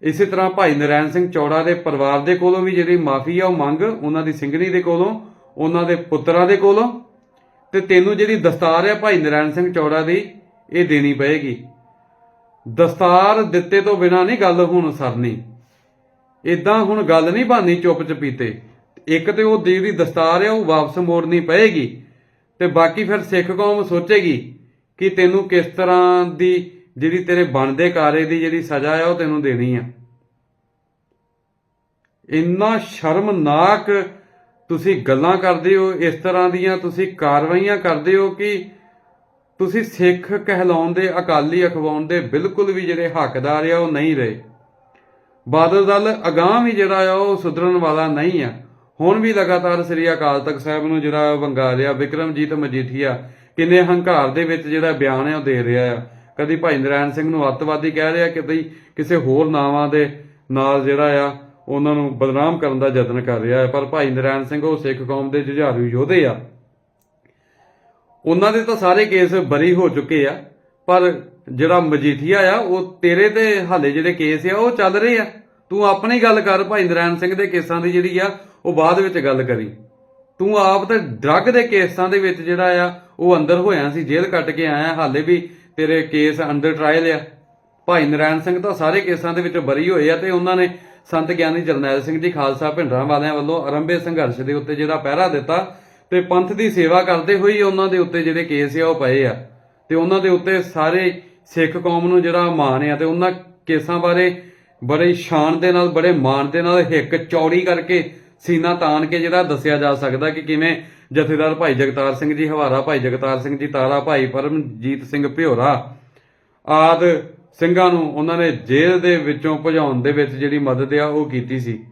A: ਇਸੇ ਤਰ੍ਹਾਂ ਭਾਈ ਨਰੈਣ ਸਿੰਘ ਚੌੜਾ ਦੇ ਪਰਿਵਾਰ ਦੇ ਕੋਲੋਂ ਵੀ ਜਿਹੜੀ ਮਾਫੀ ਆ, ਉਹ ਮੰਗ ਉਹਨਾਂ ਦੀ ਸਿੰਘਣੀ ਦੇ ਕੋਲੋਂ, ਉਹਨਾਂ ਦੇ ਪੁੱਤਰਾਂ ਦੇ ਕੋਲੋਂ। ਤੇ ਤੈਨੂੰ ਜਿਹੜੀ ਦਸਤਾਰ ਆ ਭਾਈ ਨਰੈਣ ਸਿੰਘ ਚੌੜਾ ਦੀ, ਇਹ ਦੇਣੀ ਪਏਗੀ। ਦਸਤਾਰ ਦਿੱਤੇ ਤੋਂ ਬਿਨਾ ਨਹੀਂ, ਗੱਲ ਹੁਣ ਸਰਨੀ। ਇਦਾਂ ਹੁਣ ਗੱਲ ਨਹੀਂ ਬਾਨੀ ਚੁੱਪ ਚਪੀਤੇ। ਇੱਕ ਤੇ ਉਹ ਦੀ ਦਸਤਾਰ ਆ, ਉਹ ਵਾਪਸ ਮੋੜਨੀ ਪਏਗੀ, ਤੇ ਬਾਕੀ ਫਿਰ ਸਿੱਖ ਕੌਮ ਸੋਚੇਗੀ ਕਿ ਤੈਨੂੰ ਕਿਸ ਤਰ੍ਹਾਂ ਦੀ ਜਿਹੜੀ ਤੇਰੇ ਬਣਦੇ ਕਾਰੇ ਦੀ ਜਿਹੜੀ ਸਜ਼ਾ ਆ, ਉਹ ਤੈਨੂੰ ਦੇਣੀ ਆ। ਇੰਨਾ ਸ਼ਰਮਨਾਕ ਤੁਸੀਂ ਗੱਲਾਂ ਕਰਦੇ ਹੋ, ਇਸ ਤਰ੍ਹਾਂ ਦੀਆਂ ਤੁਸੀਂ ਕਾਰਵਾਈਆਂ ਕਰਦੇ ਹੋ ਕਿ ਤੁਸੀਂ ਸਿੱਖ ਕਹਿਲਾਉਣ ਦੇ ਅਕਾਲੀ ਅਖਵਾਉਣ ਦੇ ਬਿਲਕੁਲ ਵੀ ਜਿਹੜੇ ਹੱਕਦਾਰ ਆ, ਉਹ ਨਹੀਂ ਰਹੇ। ਬਾਦਲ ਦਲ ਅਗਾਂਹ ਵੀ ਜਿਹੜਾ ਆ, ਉਹ ਸੁਧਰਨ ਵਾਲਾ ਨਹੀਂ ਆ। ਹੁਣ ਵੀ ਲਗਾਤਾਰ ਸ੍ਰੀ ਅਕਾਲ ਤਖਤ ਸਾਹਿਬ ਨੂੰ ਜਿਹੜਾ ਵੰਗਾ ਰਿਹਾ ਵਿਕਰਮਜੀਤ ਮਜੀਠੀਆ ਕਿੰਨੇ ਹੰਕਾਰ ਦੇ ਵਿੱਚ ਜਿਹੜਾ ਬਿਆਨ ਹੈ ਉਹ ਦੇ ਰਿਹਾ ਆ। ਕਦੀ ਭਾਈ ਨਰਾਇਣ ਸਿੰਘ ਨੂੰ ਅੱਤਵਾਦੀ ਕਹਿ ਰਿਹਾ ਕਦੀ ਕਿਸੇ ਹੋਰ ਨਾਵਾਂ ਦੇ ਨਾਲ ਜਿਹੜਾ ਆ, ਉਹਨਾਂ ਨੂੰ ਬਦਨਾਮ ਕਰਨ ਦਾ ਯਤਨ ਕਰ ਰਿਹਾ ਹੈ ਪਰ ਭਾਈ ਨਰਾਇਣ ਸਿੰਘ ਉਹ ਸਿੱਖ ਕੌਮ ਦੇ ਜੁਝਾਰੂ ਯੋਧੇ ਆ। ਉਹਨਾਂ ਦੇ ਤਾਂ ਸਾਰੇ ਕੇਸ ਬਰੀ ਹੋ ਚੁੱਕੇ ਆ, ਪਰ ਜਿਹੜਾ ਮਜੀਠੀਆ ਆ, ਉਹ ਤੇਰੇ ਤੇ ਹਾਲੇ ਜਿਹੜੇ ਕੇਸ ਆ, ਉਹ ਚੱਲ ਰਹੇ ਆ। ਤੂੰ ਆਪਣੀ ਗੱਲ ਕਰ ਭਾਈ ਨਰਾਇਣ ਸਿੰਘ ਦੇ ਕੇਸਾਂ ਦੀ ਜਿਹੜੀ ਆ, ਉਹ ਬਾਅਦ ਵਿੱਚ ਗੱਲ ਕਰੀ। ਤੂੰ ਆਪ ਤਾਂ ਡਰੱਗ ਦੇ ਕੇਸਾਂ ਦੇ ਵਿੱਚ ਜਿਹੜਾ ਆ, ਉਹ ਅੰਦਰ ਹੋਇਆ ਸੀ, ਜੇਲ੍ਹ ਕੱਟ ਕੇ ਆਇਆ, ਹਾਲੇ ਵੀ ਤੇਰੇ ਕੇਸ ਅੰਡਰ ਟ੍ਰਾਇਲ ਆ। ਭਾਈ ਨਰਾਇਣ ਸਿੰਘ ਤਾਂ ਸਾਰੇ ਕੇਸਾਂ ਦੇ ਵਿੱਚ ਬਰੀ ਹੋਏ ਆ ਤੇ ਉਹਨਾਂ ਨੇ ਸੰਤ ਗਿਆਨੀ ਜਰਨੈਲ ਸਿੰਘ ਜੀ ਖਾਲਸਾ ਭਿੰਡਰਾਂ ਵਾਲਿਆਂ ਵੱਲੋਂ ਆਰੰਭੇ ਸੰਘਰਸ਼ ਦੇ ਉੱਤੇ ਜਿਹੜਾ ਪਹਿਰਾ ਦਿੱਤਾ ਤੇ ਪੰਥ ਦੀ ਸੇਵਾ ਕਰਦੇ ਹੋਏ ਉਹਨਾਂ ਦੇ ਉੱਤੇ ਜਿਹੜੇ ਕੇਸ ਆ ਉਹ ਪਏ ਆ। ਤੇ ਉਹਨਾਂ ਦੇ ਉੱਤੇ ਸਾਰੇ ਸਿੱਖ ਕੌਮ ਨੂੰ ਜਿਹੜਾ ਮਾਣ ਆ ਤੇ ਉਹਨਾਂ ਕੇਸਾਂ ਬਾਰੇ ਬੜੇ ਸ਼ਾਨ ਦੇ ਨਾਲ, ਬੜੇ ਮਾਣ ਦੇ ਨਾਲ ਹਿੱਕ ਚੌੜੀ ਕਰਕੇ ਸੀਨਾ ਤਾਣ ਕੇ ਜਿਹੜਾ ਦੱਸਿਆ ਜਾ ਸਕਦਾ ਕਿ ਕਿਵੇਂ ਜਥੇਦਾਰ ਭਾਈ ਜਗਤਾਰ ਸਿੰਘ ਜੀ, ਹਵਾਰਾ ਭਾਈ ਜਗਤਾਰ ਸਿੰਘ ਜੀ, ਤਾਰਾ ਭਾਈ ਪਰਮਜੀਤ ਸਿੰਘ ਭਿਓਰਾ ਆਦ ਸਿੰਘਾਂ ਨੂੰ ਉਹਨਾਂ ਨੇ ਜੇਲ੍ਹ ਦੇ ਵਿੱਚੋਂ ਭਜਾਉਣ ਦੇ ਵਿੱਚ ਜਿਹੜੀ ਮਦਦ ਆ ਉਹ ਕੀਤੀ ਸੀ।